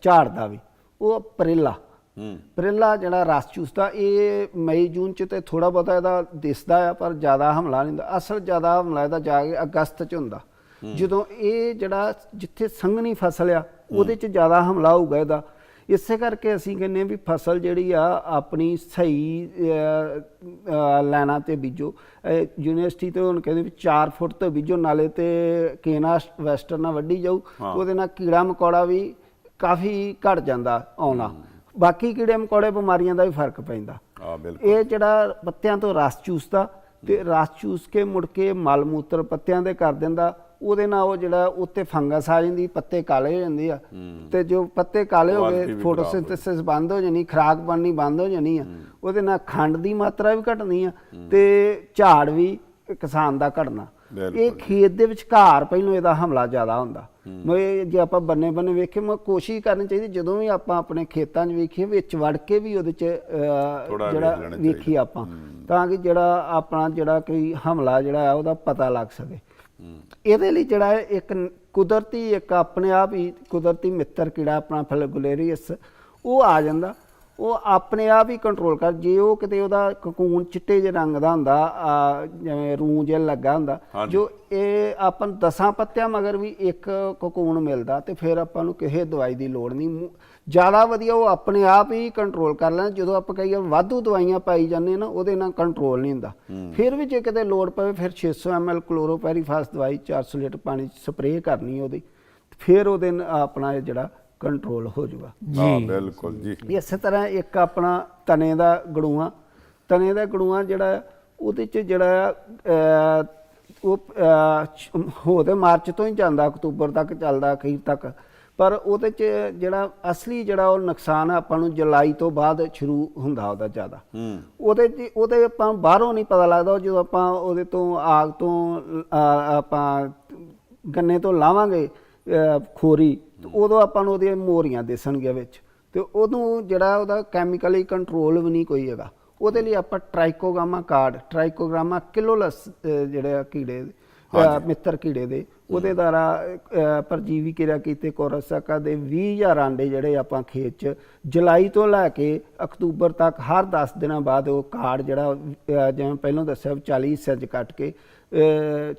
Speaker 3: ਝਾੜ ਦਾ ਵੀ ਉਹ ਪਰੇਲਾ।
Speaker 2: ਹੂੰ।
Speaker 3: ਪਰੇਲਾ ਜਿਹੜਾ ਰਸ ਚੂਸਦਾ ਇਹ ਮਈ ਜੂਨ ਚ ਤੇ ਥੋੜਾ ਬਹੁਤਾ ਇਹਦਾ ਦਿਸਦਾ ਆ ਪਰ ਜ਼ਿਆਦਾ ਹਮਲਾ ਨਹੀਂ ਹੁੰਦਾ। ਅਸਲ ਜ਼ਿਆਦਾ ਹਮਲਾ ਇਹਦਾ ਜਾ ਕੇ ਅਗਸਤ ਚ ਹੁੰਦਾ। ਜਦੋਂ ਇਹ ਜਿਹੜਾ ਜਿੱਥੇ ਸੰਘਣੀ ਫਸਲ ਆ ਉਹਦੇ ਚ ਜ਼ਿਆਦਾ ਹਮਲਾ ਹੋਊਗਾ ਇਹਦਾ। ਇਸੇ ਕਰਕੇ ਅਸੀਂ ਕਹਿੰਦੇ ਹਾਂ ਵੀ ਫਸਲ ਜਿਹੜੀ ਆ ਆਪਣੀ ਸਹੀ ਲੈਣਾ ਤੇ ਬੀਜੋ। ਯੂਨੀਵਰਸਿਟੀ ਤੋਂ ਹੁਣ ਕਹਿੰਦੇ ਵੀ 4 ਫੁੱਟ ਤੋਂ ਬੀਜੋ ਨਾਲੇ ਤੇ ਕੇਨਾ ਵੈਸਟਰਨ ਨਾਲ ਵੱਢੀ ਜਾਊ ਉਹਦੇ ਨਾਲ ਕੀੜਾ ਮਕੌੜਾ ਵੀ ਕਾਫੀ ਘਟ ਜਾਂਦਾ ਆਉਣਾ। ਬਾਕੀ ਕੀੜੇ ਮਕੌੜੇ ਬਿਮਾਰੀਆਂ ਦਾ ਵੀ ਫ਼ਰਕ ਪੈਂਦਾ। ਇਹ ਜਿਹੜਾ ਪੱਤਿਆਂ ਤੋਂ ਰਸ ਚੂਸਦਾ ਤੇ ਰਸ ਚੂਸ ਕੇ ਮੁੜ ਕੇ ਮਲ ਮੂਤਰ ਪੱਤਿਆਂ ਦੇ ਕਰ ਦਿੰਦਾ। ਉਹਦੇ ਨਾਲ ਉਹ ਜਿਹੜਾ ਉੱਤੇ ਫੰਗਸ ਆ ਜਾਂਦੀ ਪੱਤੇ ਕਾਲੇ ਹੋ ਜਾਂਦੇ ਆ। ਤੇ ਜੋ ਪੱਤੇ ਕਾਲੇ ਹੋ ਗਏ ਫੋਟੋਸਿੰਥੇਸਿਸ ਬੰਦ ਹੋ ਜਾਣੀ ਖਰਾਕ ਬਣਨੀ ਬੰਦ ਹੋ ਜਾਣੀ ਆ ਉਹਦੇ ਨਾਲ ਖੰਡ ਦੀ ਮਾਤਰਾ ਵੀ ਘਟਣੀ ਆ ਤੇ ਝਾੜ ਵੀ ਕਿਸਾਨ ਦਾ ਘਟਣਾ। ਇਹ ਖੇਤ ਦੇ ਵਿਚਕਾਰ ਪਹਿਲੋਂ ਇਹਦਾ ਹਮਲਾ ਜ਼ਿਆਦਾ ਹੁੰਦਾ। ਮੈਂ ਜੇ ਆਪਾਂ ਬੰਨੇ ਬੰਨੇ ਵੇਖੇ ਮੈਂ ਕੋਸ਼ਿਸ਼ ਕਰਨੀ ਚਾਹੀਦੀ ਜਦੋਂ ਵੀ ਆਪਾਂ ਆਪਣੇ ਖੇਤਾਂ 'ਚ ਵੇਖੀਏ ਵਿੱਚ ਵੜ ਕੇ ਵੀ ਉਹਦੇ 'ਚ ਜਿਹੜਾ
Speaker 2: ਵੇਖ
Speaker 3: ਆਪਾਂ ਤਾਂ ਕਿ ਜਿਹੜਾ ਆਪਣਾ ਜਿਹੜਾ ਕੋਈ ਹਮਲਾ ਜਿਹੜਾ ਆ ਉਹਦਾ ਪਤਾ ਲੱਗ ਸਕੇ। ਇਹਦੇ ਲਈ ਜਿਹੜਾ ਇੱਕ ਕੁਦਰਤੀ ਇੱਕ ਆਪਣੇ ਆਪ ਹੀ ਕੁਦਰਤੀ ਮਿੱਤਰ ਕੀੜਾ ਆਪਣਾ ਫਲਗੁਲੇਰੀਅਸ, ਉਹ ਆ ਜਾਂਦਾ। ਉਹ ਆਪਣੇ ਆਪ ਹੀ ਕੰਟਰੋਲ ਕਰ ਜੇ ਉਹ ਕਿਤੇ ਉਹਦਾ ਕਕੂਨ ਚਿੱਟੇ ਜਿਹੇ ਰੰਗ ਦਾ ਹੁੰਦਾ ਜਿਵੇਂ ਰੂ ਜਿਹਾ ਲੱਗਾ ਹੁੰਦਾ। ਜੋ ਇਹ ਆਪਾਂ ਨੂੰ ਦਸਾਂ ਪੱਤਿਆਂ ਮਗਰ ਵੀ ਇੱਕ ਕਕੂਨ ਮਿਲਦਾ ਤੇ ਫਿਰ ਆਪਾਂ ਨੂੰ ਕਿਸੇ ਦਵਾਈ ਦੀ ਲੋੜ ਨਹੀਂ। ਜ਼ਿਆਦਾ ਵਧੀਆ ਉਹ ਆਪਣੇ ਆਪ ਹੀ ਕੰਟਰੋਲ ਕਰ ਲੈਣ ਜਦੋਂ ਆਪਾਂ ਵਾਰ ਵਾਧੂ ਦਵਾਈਆਂ ਪਾਈ ਜਾਂਦੇ ਨਾ ਉਹਦੇ ਨਾਲ ਕੰਟਰੋਲ ਨਹੀਂ ਹੁੰਦਾ। ਫਿਰ ਵੀ ਜੇ ਕਿਤੇ ਲੋੜ ਪਵੇ ਫਿਰ 600 ml ਕਲੋਰੋਪੈਰੀਫਾਸ ਦਵਾਈ 400 ਲੀਟਰ ਪਾਣੀ ਚ ਸਪਰੇਅ ਕਰਨੀ ਉਹਦੀ ਫਿਰ ਉਹਦੇ ਆਪਣਾ ਜਿਹੜਾ ਕੰਟਰੋਲ ਹੋ ਜਾਊਗਾ।
Speaker 2: ਹਾਂ
Speaker 1: ਜੀ
Speaker 2: ਬਿਲਕੁਲ ਜੀ।
Speaker 3: ਇਸੇ ਤਰ੍ਹਾਂ ਇੱਕ ਆਪਣਾ ਤਣੇ ਦਾ ਗੜੂਆ। ਤਣੇ ਦਾ ਗੜੂਆ ਜਿਹੜਾ ਉਹਦੇ ਚ ਜਿਹੜਾ ਉਹ ਹੋ ਤੇ ਮਾਰਚ ਤੋਂ ਹੀ ਜਾਂਦਾ ਅਕਤੂਬਰ ਤੱਕ ਚੱਲਦਾ ਅਖੀਰ ਤੱਕ। ਪਰ ਉਹਦੇ ਚ ਜਿਹੜਾ ਅਸਲੀ ਜਿਹੜਾ ਉਹ ਨੁਕਸਾਨ ਆ ਆਪਾਂ ਨੂੰ ਜੁਲਾਈ ਤੋਂ ਬਾਅਦ ਸ਼ੁਰੂ ਹੁੰਦਾ ਉਹਦਾ ਜ਼ਿਆਦਾ।
Speaker 2: ਹੂੰ।
Speaker 3: ਉਹਦੇ ਚ- ਉਹਦੇ ਆਪਾਂ ਬਾਹਰੋਂ ਨਹੀਂ ਪਤਾ ਲੱਗਦਾ ਉਹ ਜਦੋਂ ਆਪਾਂ ਉਹਦੇ ਤੋਂ ਆਗ ਤੋਂ ਆਪਾਂ ਗੰਨੇ ਤੋਂ ਲਾਵਾਂਗੇ ਖੋਰੀ ਉਦੋਂ ਆਪਾਂ ਨੂੰ ਉਹਦੀਆਂ ਮੋਰੀਆਂ ਦਿਸਣਗੀਆਂ ਵਿੱਚ ਤੇ ਉਹਨੂੰ ਜਿਹੜਾ ਉਹਦਾ ਕੈਮੀਕਲੀ ਕੰਟਰੋਲ ਵੀ ਨਹੀਂ ਕੋਈ ਹੈਗਾ। ਉਹਦੇ ਲਈ ਆਪਾਂ ਟ੍ਰਾਈਕੋਗਾਮਾ ਕਾਰਡ ਟ੍ਰਾਈਕੋਗ੍ਰਾਮਾ ਕਿਲੋਲਸ ਜਿਹੜੇ ਕੀੜੇ ਮਿੱਤਰ ਕੀੜੇ ਦੇ ਉਹਦੇ ਦੁਆਰਾ ਪਰਜੀਵੀ ਕਿਰਿਆ ਕੀਤੇ ਕੋਰਸਕਾ ਦੇ 20000 ਆਂਡੇ ਜਿਹੜੇ ਆਪਾਂ ਖੇਤ 'ਚ ਜੁਲਾਈ ਤੋਂ ਲੈ ਕੇ ਅਕਤੂਬਰ ਤੱਕ ਹਰ 10 ਦਿਨਾਂ ਬਾਅਦ ਉਹ ਕਾਰਡ ਜਿਹੜਾ ਜਿਵੇਂ ਪਹਿਲਾਂ ਦੱਸਿਆ ਵੀ 40 ਹਿੱਸਿਆਂ 'ਚ ਕੱਟ ਕੇ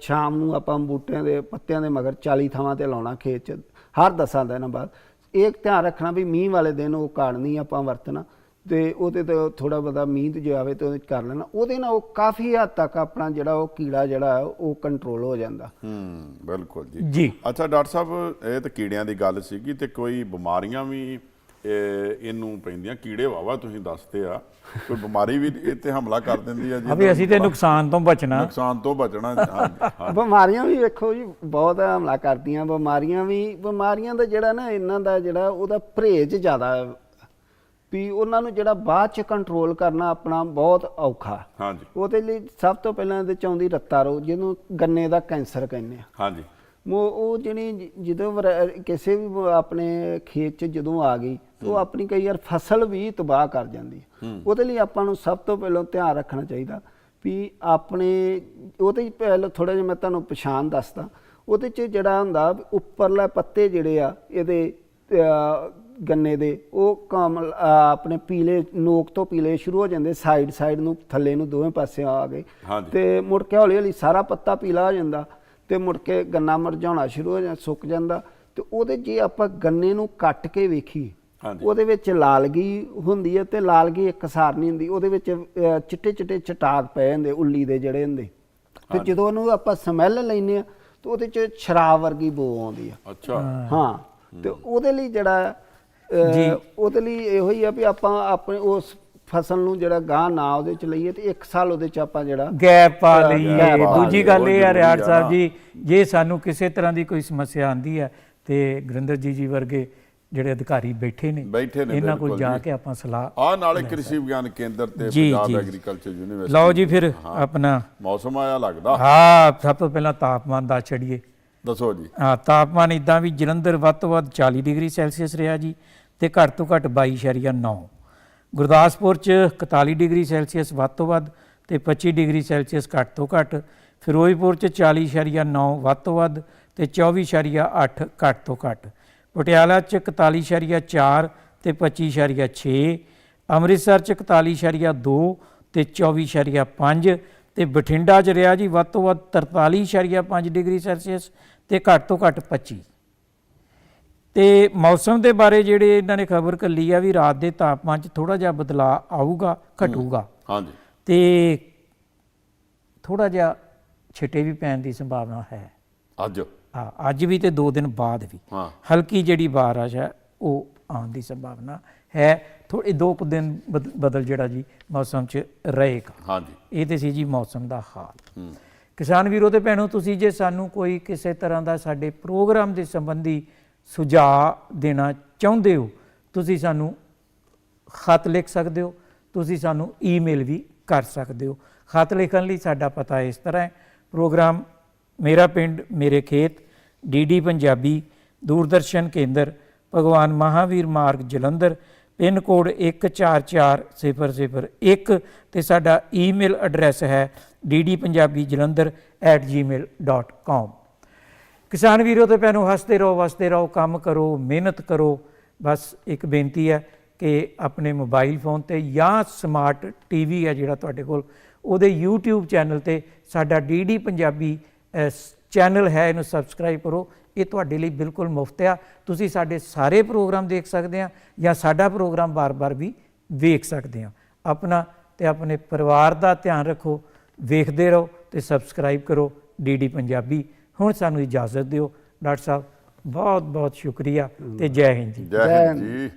Speaker 3: ਸ਼ਾਮ ਨੂੰ ਆਪਾਂ ਬੂਟਿਆਂ ਦੇ ਪੱਤਿਆਂ ਦੇ ਮਗਰ 40 ਥਾਵਾਂ ਤੇ ਲਾਉਣਾ ਖੇਤ 'ਚ। ਹਰ 10 ਦਿਨਾਂ ਬਾਅਦ। ਇਹ ਧਿਆਨ ਰੱਖਣਾ ਵੀ ਮੀਂਹ ਵਾਲੇ ਦਿਨ ਉਹ ਕਾਰਡ ਨਹੀਂ ਆਪਾਂ ਵਰਤਣਾ ਤੇ ਉਹਦੇ ਤੇ ਥੋੜਾ ਬਹੁਤਾ ਮੀਂਹ ਜੇ ਆਵੇ ਤੇ ਉਹਦੇ 'ਚ ਕਰ ਲੈਣਾ। ਉਹਦੇ ਨਾਲ ਉਹ ਕਾਫੀ ਹੱਦ ਤੱਕ ਆਪਣਾ ਜਿਹੜਾ ਉਹ ਕੀੜਾ ਜਿਹੜਾ ਉਹ ਕੰਟਰੋਲ ਹੋ ਜਾਂਦਾ।
Speaker 2: ਹੂੰ ਬਿਲਕੁਲ ਜੀ।
Speaker 1: ਜੀ।
Speaker 2: ਅੱਛਾ ਡਾਕਟਰ ਸਾਹਿਬ ਇਹ ਤਾਂ ਕੀੜਿਆਂ ਦੀ ਗੱਲ ਸੀਗੀ ਤੇ ਕੋਈ ਬਿਮਾਰੀਆਂ ਵੀ ਇਹਨੂੰ ਪੈਂਦੀਆਂ। ਕੀੜੇ ਵਾਵਾ ਤੁਸੀਂ ਦੱਸਦੇ ਆ। ਕੋਈ ਬਿਮਾਰੀ ਵੀ ਤੇ ਹਮਲਾ ਕਰ ਦਿੰਦੀ ਆ ਜੀ।
Speaker 1: ਅਭੀ ਅਸੀਂ ਤੇ ਨੁਕਸਾਨ ਤੋਂ ਬਚਣਾ।
Speaker 2: ਨੁਕਸਾਨ ਤੋਂ ਬਚਣਾ।
Speaker 3: ਬਿਮਾਰੀਆਂ ਵੀ ਵੇਖੋ ਜੀ ਬਹੁਤ ਹਮਲਾ ਕਰਦੀਆਂ। ਬਿਮਾਰੀਆਂ ਵੀ ਬਿਮਾਰੀਆਂ ਦਾ ਜਿਹੜਾ ਨਾ ਇਹਨਾਂ ਦਾ ਜਿਹੜਾ ਉਹਦਾ ਪਰਹੇਜ ਜ਼ਿਆਦਾ ਹੈ। ਵੀ ਉਹਨਾਂ ਨੂੰ ਜਿਹੜਾ ਬਾਅਦ ਚ ਕੰਟਰੋਲ ਕਰਨਾ ਆਪਣਾ ਬਹੁਤ ਔਖਾ।
Speaker 2: ਹਾਂਜੀ
Speaker 3: ਉਹਦੇ ਲਈ ਸਭ ਤੋਂ ਪਹਿਲਾਂ ਇਹਦੇ ਚ ਆਉਂਦੀ ਰੱਤਾ ਰੋਗ ਜਿਹਨੂੰ ਗੰਨੇ ਦਾ ਕੈਂਸਰ ਕਹਿੰਦੇ ਆ।
Speaker 2: ਹਾਂਜੀ
Speaker 3: ਉਹ ਉਹ ਜਿਹੜੀ ਜਦੋਂ ਵਰਾ- ਕਿਸੇ ਵੀ ਆਪਣੇ ਖੇਤ 'ਚ ਜਦੋਂ ਆ ਗਈ ਤਾਂ ਉਹ ਆਪਣੀ ਕਈ ਵਾਰ ਫਸਲ ਵੀ ਤਬਾਹ ਕਰ ਜਾਂਦੀ ਹੈ। ਉਹਦੇ ਲਈ ਆਪਾਂ ਨੂੰ ਸਭ ਤੋਂ ਪਹਿਲਾਂ ਧਿਆਨ ਰੱਖਣਾ ਚਾਹੀਦਾ ਵੀ ਆਪਣੇ ਉਹਦੇ 'ਚ ਪਹਿਲਾਂ ਥੋੜਾ ਜਿਹਾ ਮੈਂ ਤੁਹਾਨੂੰ ਪਛਾਣ ਦੱਸਦਾ। ਉਹਦੇ 'ਚ ਜਿਹੜਾ ਹੁੰਦਾ ਵੀ ਉੱਪਰਲੇ ਪੱਤੇ ਜਿਹੜੇ ਆ ਇਹਦੇ ਅਹ, ਗੰਨੇ ਦੇ ਉਹ ਕਮਲ ਅਹ, ਆਪਣੇ ਪੀਲੇ ਨੋਕ ਤੋਂ ਪੀਲੇ ਸ਼ੁਰੂ ਹੋ ਜਾਂਦੇ ਸਾਈਡ ਸਾਈਡ ਨੂੰ ਥੱਲੇ ਨੂੰ ਦੋਵੇਂ ਪਾਸੇ ਆ ਗਏ।
Speaker 2: ਹਾਂਜੀ।
Speaker 3: ਤੇ ਮੁੜ ਕੇ ਹੌਲੀ ਹੌਲੀ ਸਾਰਾ ਪੱਤਾ ਪੀਲਾ ਹੋ ਜਾਂਦਾ। ਤੇ ਮੁੜ ਕੇ ਗੰਨਾ ਮੁਰਝਾਉਣਾ ਸ਼ੁਰੂ ਹੋ ਜਾਂਦਾ ਸੁੱਕ ਜਾਂਦਾ। ਤੇ ਉਹਦੇ ਜੇ ਆਪਾਂ ਗੰਨੇ ਨੂੰ ਕੱਟ ਕੇ ਵੇਖੀ। ਉਹਦੇ ਵਿੱਚ ਲਾਲਗੀ ਹੁੰਦੀ ਹੈ ਤੇ ਲਾਲਗੀ ਇੱਕਸਾਰ ਨਹੀਂ ਹੁੰਦੀ। ਉਹਦੇ ਵਿੱਚ ਚਿੱਟੇ ਚਿੱਟੇ ਚਟਾਕ ਪਏ ਹੁੰਦੇ ਉੱਲੀ ਦੇ ਜਿਹੜੇ ਹੁੰਦੇ। ਤੇ ਜਦੋਂ ਉਹਨੂੰ ਆਪਾਂ ਸਮੈਲ ਲੈਨੇ ਆ ਤੇ ਉਹਦੇ ਚ ਸ਼ਰਾਬ ਵਰਗੀ ਬੋ ਆਉਂਦੀ ਆ।
Speaker 2: ਅੱਛਾ।
Speaker 3: ਹਾਂ ਤੇ ਉਹਦੇ ਲਈ ਜਿਹੜਾ
Speaker 1: ਜੀ।
Speaker 3: ਉਹਦੇ ਲਈ ਇਹੋ ਹੀ ਆ ਵੀ ਆਪਾਂ ਆਪਣੇ ਉਸ ਫਸਲ ਨੂੰ ਜਿਹੜਾ ਗਾਂ ਨਾ ਉਹਦੇ ਚ ਲਈਏ ਤੇ ਇੱਕ ਸਾਲ ਉਹਦੇ ਚ ਆਪਾਂ ਜਿਹੜਾ
Speaker 1: ਗੈਪ ਪਾ ਲਈਏ। ਦੂਜੀ ਗੱਲ ਇਹ ਆ ਰਿਆੜ ਸਾਹਿਬ। ਜੀ ਜੇ ਸਾਨੂੰ ਕਿਸੇ ਤਰ੍ਹਾਂ ਦੀ ਕੋਈ ਸਮੱਸਿਆ ਆਂਦੀ ਹੈ ਤੇ ਗੁਰਿੰਦਰ ਜੀ ਜੀ ਵਰਗੇ ਜਿਹੜੇ ਅਧਿਕਾਰੀ ਬੈਠੇ ਨੇ
Speaker 2: ਬੈਠੇ ਨੇ,
Speaker 1: ਇਹਨਾਂ ਕੋਲ ਜਾ। ਕੇ ਆਪਾਂ ਸਲਾਹ
Speaker 2: ਆ ਨਾਲੇ ਕ੍ਰਿਸ਼ੀ ਵਿਗਿਆਨ ਕੇਂਦਰ ਤੇ ਪੰਜਾਬ। ਐਗਰੀਕਲਚਰ ਯੂਨੀਵਰਸਿਟੀ
Speaker 1: ਲਓ ਜੀ ਫਿਰ ਆਪਣਾ
Speaker 2: ਮੌਸਮ ਆਇਆ ਲੱਗਦਾ।
Speaker 1: ਹਾਂ ਸਭ ਤੋਂ ਪਹਿਲਾਂ ਤਾਪਮਾਨ ਦਾ ਛੜੀਏ
Speaker 2: ਦੱਸੋ ਜੀ।
Speaker 1: ਹਾਂ ਤਾਪਮਾਨ ਇਦਾਂ ਵੀ ਜਲੰਧਰ ਵੱਧ ਤੋਂ ਵੱਧ 40 ਡਿਗਰੀ ਸੈਲਸੀਅਸ ਰਿਹਾ ਜੀ ਤੇ ਘੱਟ ਤੋਂ ਘੱਟ 22.9 ਗੁਰਦਾਸਪੁਰ ਚ 41 ਡਿਗਰੀ ਸੈਲਸੀਅਸ ਵੱਧ ਤੋਂ ਵੱਧ ਤੇ 25 ਡਿਗਰੀ ਸੈਲਸੀਅਸ ਘੱਟ ਤੋਂ ਘੱਟ, ਫਿਰੋਜ਼ਪੁਰ ਚ 40.9 ਵੱਧ ਤੋਂ ਵੱਧ ਤੇ 24.8 ਘੱਟ ਤੋਂ ਘੱਟ। ਪਟਿਆਲਾ ਚ 41.4 ਤੇ 25.6 ਅੰਮ੍ਰਿਤਸਰ ਚ 41.2 ਤੇ 24.5 ਤੇ ਬਠਿੰਡਾ ਚ ਰਿਹਾ ਜੀ ਵੱਧ ਤੋਂ ਵੱਧ 43.5 ਡਿਗਰੀ ਸੈਲਸੀਅਸ ਤੇ ਘੱਟ ਤੋਂ ਘੱਟ 25 ਤੇ ਮੌਸਮ ਦੇ ਬਾਰੇ ਜਿਹੜੇ ਇਹਨਾਂ ਨੇ ਖਬਰ ਕੱਲੀ ਆ ਵੀ ਰਾਤ ਦੇ ਤਾਪਮਾਨ 'ਚ ਥੋੜਾ ਜਿਹਾ ਬਦਲਾਅ ਆਊਗਾ ਘਟੂਗਾ।
Speaker 2: ਹਾਂਜੀ।
Speaker 1: ਤੇ ਥੋੜਾ ਜਿਹਾ ਛਿੱਟੇ ਵੀ ਪੈਣ ਦੀ ਸੰਭਾਵਨਾ ਹੈ।
Speaker 2: ਅੱਜ?
Speaker 1: ਆ ਅੱਜ ਵੀ ਤੇ 2 ਦਿਨ ਬਾਅਦ ਵੀ।
Speaker 2: ਹਾਂ।
Speaker 1: ਹਲਕੀ ਜਿਹੜੀ ਬਾਰਿਸ਼ ਹੈ ਉਹ ਆਉਣ ਦੀ ਸੰਭਾਵਨਾ ਹੈ। ਥੋੜੇ ਦੋ ਕੁ ਦਿਨ ਬਦ- ਬਦਲ ਜਿਹੜਾ ਜੀ ਮੌਸਮ 'ਚ ਰਹੇਗਾ।
Speaker 2: ਹਾਂਜੀ।
Speaker 1: ਇਹ ਤੇ ਸੀ ਜੀ ਮੌਸਮ ਦਾ ਹਾਲ।
Speaker 2: ਹੂੰ।
Speaker 1: ਕਿਸਾਨ ਵੀਰੋ ਤੇ ਭੈਣੋ ਤੁਸੀਂ ਜੇ ਸਾਨੂੰ ਕੋਈ ਕਿਸੇ ਤਰ੍ਹਾਂ ਦਾ ਸਾਡੇ ਪ੍ਰੋਗਰਾਮ ਦੇ ਸੰਬੰਧੀ ਸੁਝਾਅ ਦੇਣਾ ਚਾਹੁੰਦੇ ਹੋ, ਤੁਸੀਂ ਸਾਨੂੰ ਖਤ ਲਿਖ ਸਕਦੇ ਹੋ, ਤੁਸੀਂ ਸਾਨੂੰ ਈਮੇਲ ਵੀ ਕਰ ਸਕਦੇ ਹੋ। ਖਤ ਲਿਖਣ ਲਈ ਸਾਡਾ ਪਤਾ ਇਸ ਤਰ੍ਹਾਂ ਹੈ, ਪ੍ਰੋਗਰਾਮ ਮੇਰਾ ਪਿੰਡ, ਮੇਰੇ ਖੇਤ ਡੀਡੀ ਪੰਜਾਬੀ, ਦੂਰਦਰਸ਼ਨ ਕੇਂਦਰ, ਭਗਵਾਨ ਮਹਾਵੀਰ ਮਾਰਗ, ਜਲੰਧਰ, ਪਿੰਨ ਕੋਡ 144001 ਤੇ ਸਾਡਾ ਈਮੇਲ ਐਡਰੈਸ ਹੈ ddpunjabijalandhar@gmail.com ਕਿਸਾਨ ਵੀਰੋ ਤੇ ਭੈਣੋ, ਹੱਸਦੇ ਰਹੋ, ਵਸਦੇ ਰਹੋ, ਕੰਮ ਕਰੋ, ਮਿਹਨਤ ਕਰੋ। ਬਸ ਇੱਕ ਬੇਨਤੀ ਹੈ ਕਿ ਆਪਣੇ ਮੋਬਾਈਲ ਫੋਨ ਤੇ ਜਾਂ ਸਮਾਰਟ ਟੀਵੀ ਹੈ ਜਿਹੜਾ ਤੁਹਾਡੇ ਕੋਲ, ਉਹਦੇ YouTube ਚੈਨਲ ਤੇ ਸਾਡਾ ਡੀਡੀ ਪੰਜਾਬੀ ਚੈਨਲ ਹੈ, ਇਹਨੂੰ ਸਬਸਕ੍ਰਾਈਬ ਕਰੋ। ਇਹ ਤੁਹਾਡੇ ਲਈ ਬਿਲਕੁਲ ਮੁਫਤ ਆ। ਤੁਸੀਂ ਸਾਡੇ ਸਾਰੇ ਪ੍ਰੋਗਰਾਮ ਦੇਖ ਸਕਦੇ ਆ ਜਾਂ ਸਾਡਾ ਪ੍ਰੋਗਰਾਮ ਬਾਰ-ਬਾਰ ਵੀ ਵੇਖ ਸਕਦੇ ਆ। ਆਪਣਾ ਤੇ ਆਪਣੇ ਪਰਿਵਾਰ ਦਾ ਧਿਆਨ ਰੱਖੋ, ਵੇਖਦੇ ਰਹੋ ਤੇ ਸਬਸਕ੍ਰਾਈਬ ਕਰੋ ਡੀਡੀ ਪੰਜਾਬੀ। ਹੁਣ ਸਾਨੂੰ ਇਜਾਜ਼ਤ ਦਿਓ। ਡਾਕਟਰ ਸਾਹਿਬ ਬਹੁਤ ਬਹੁਤ ਸ਼ੁਕਰੀਆ ਤੇ ਜੈ ਹਿੰਦ ਜੀ।
Speaker 2: ਜੈ ਹਿੰਦ ਜੀ।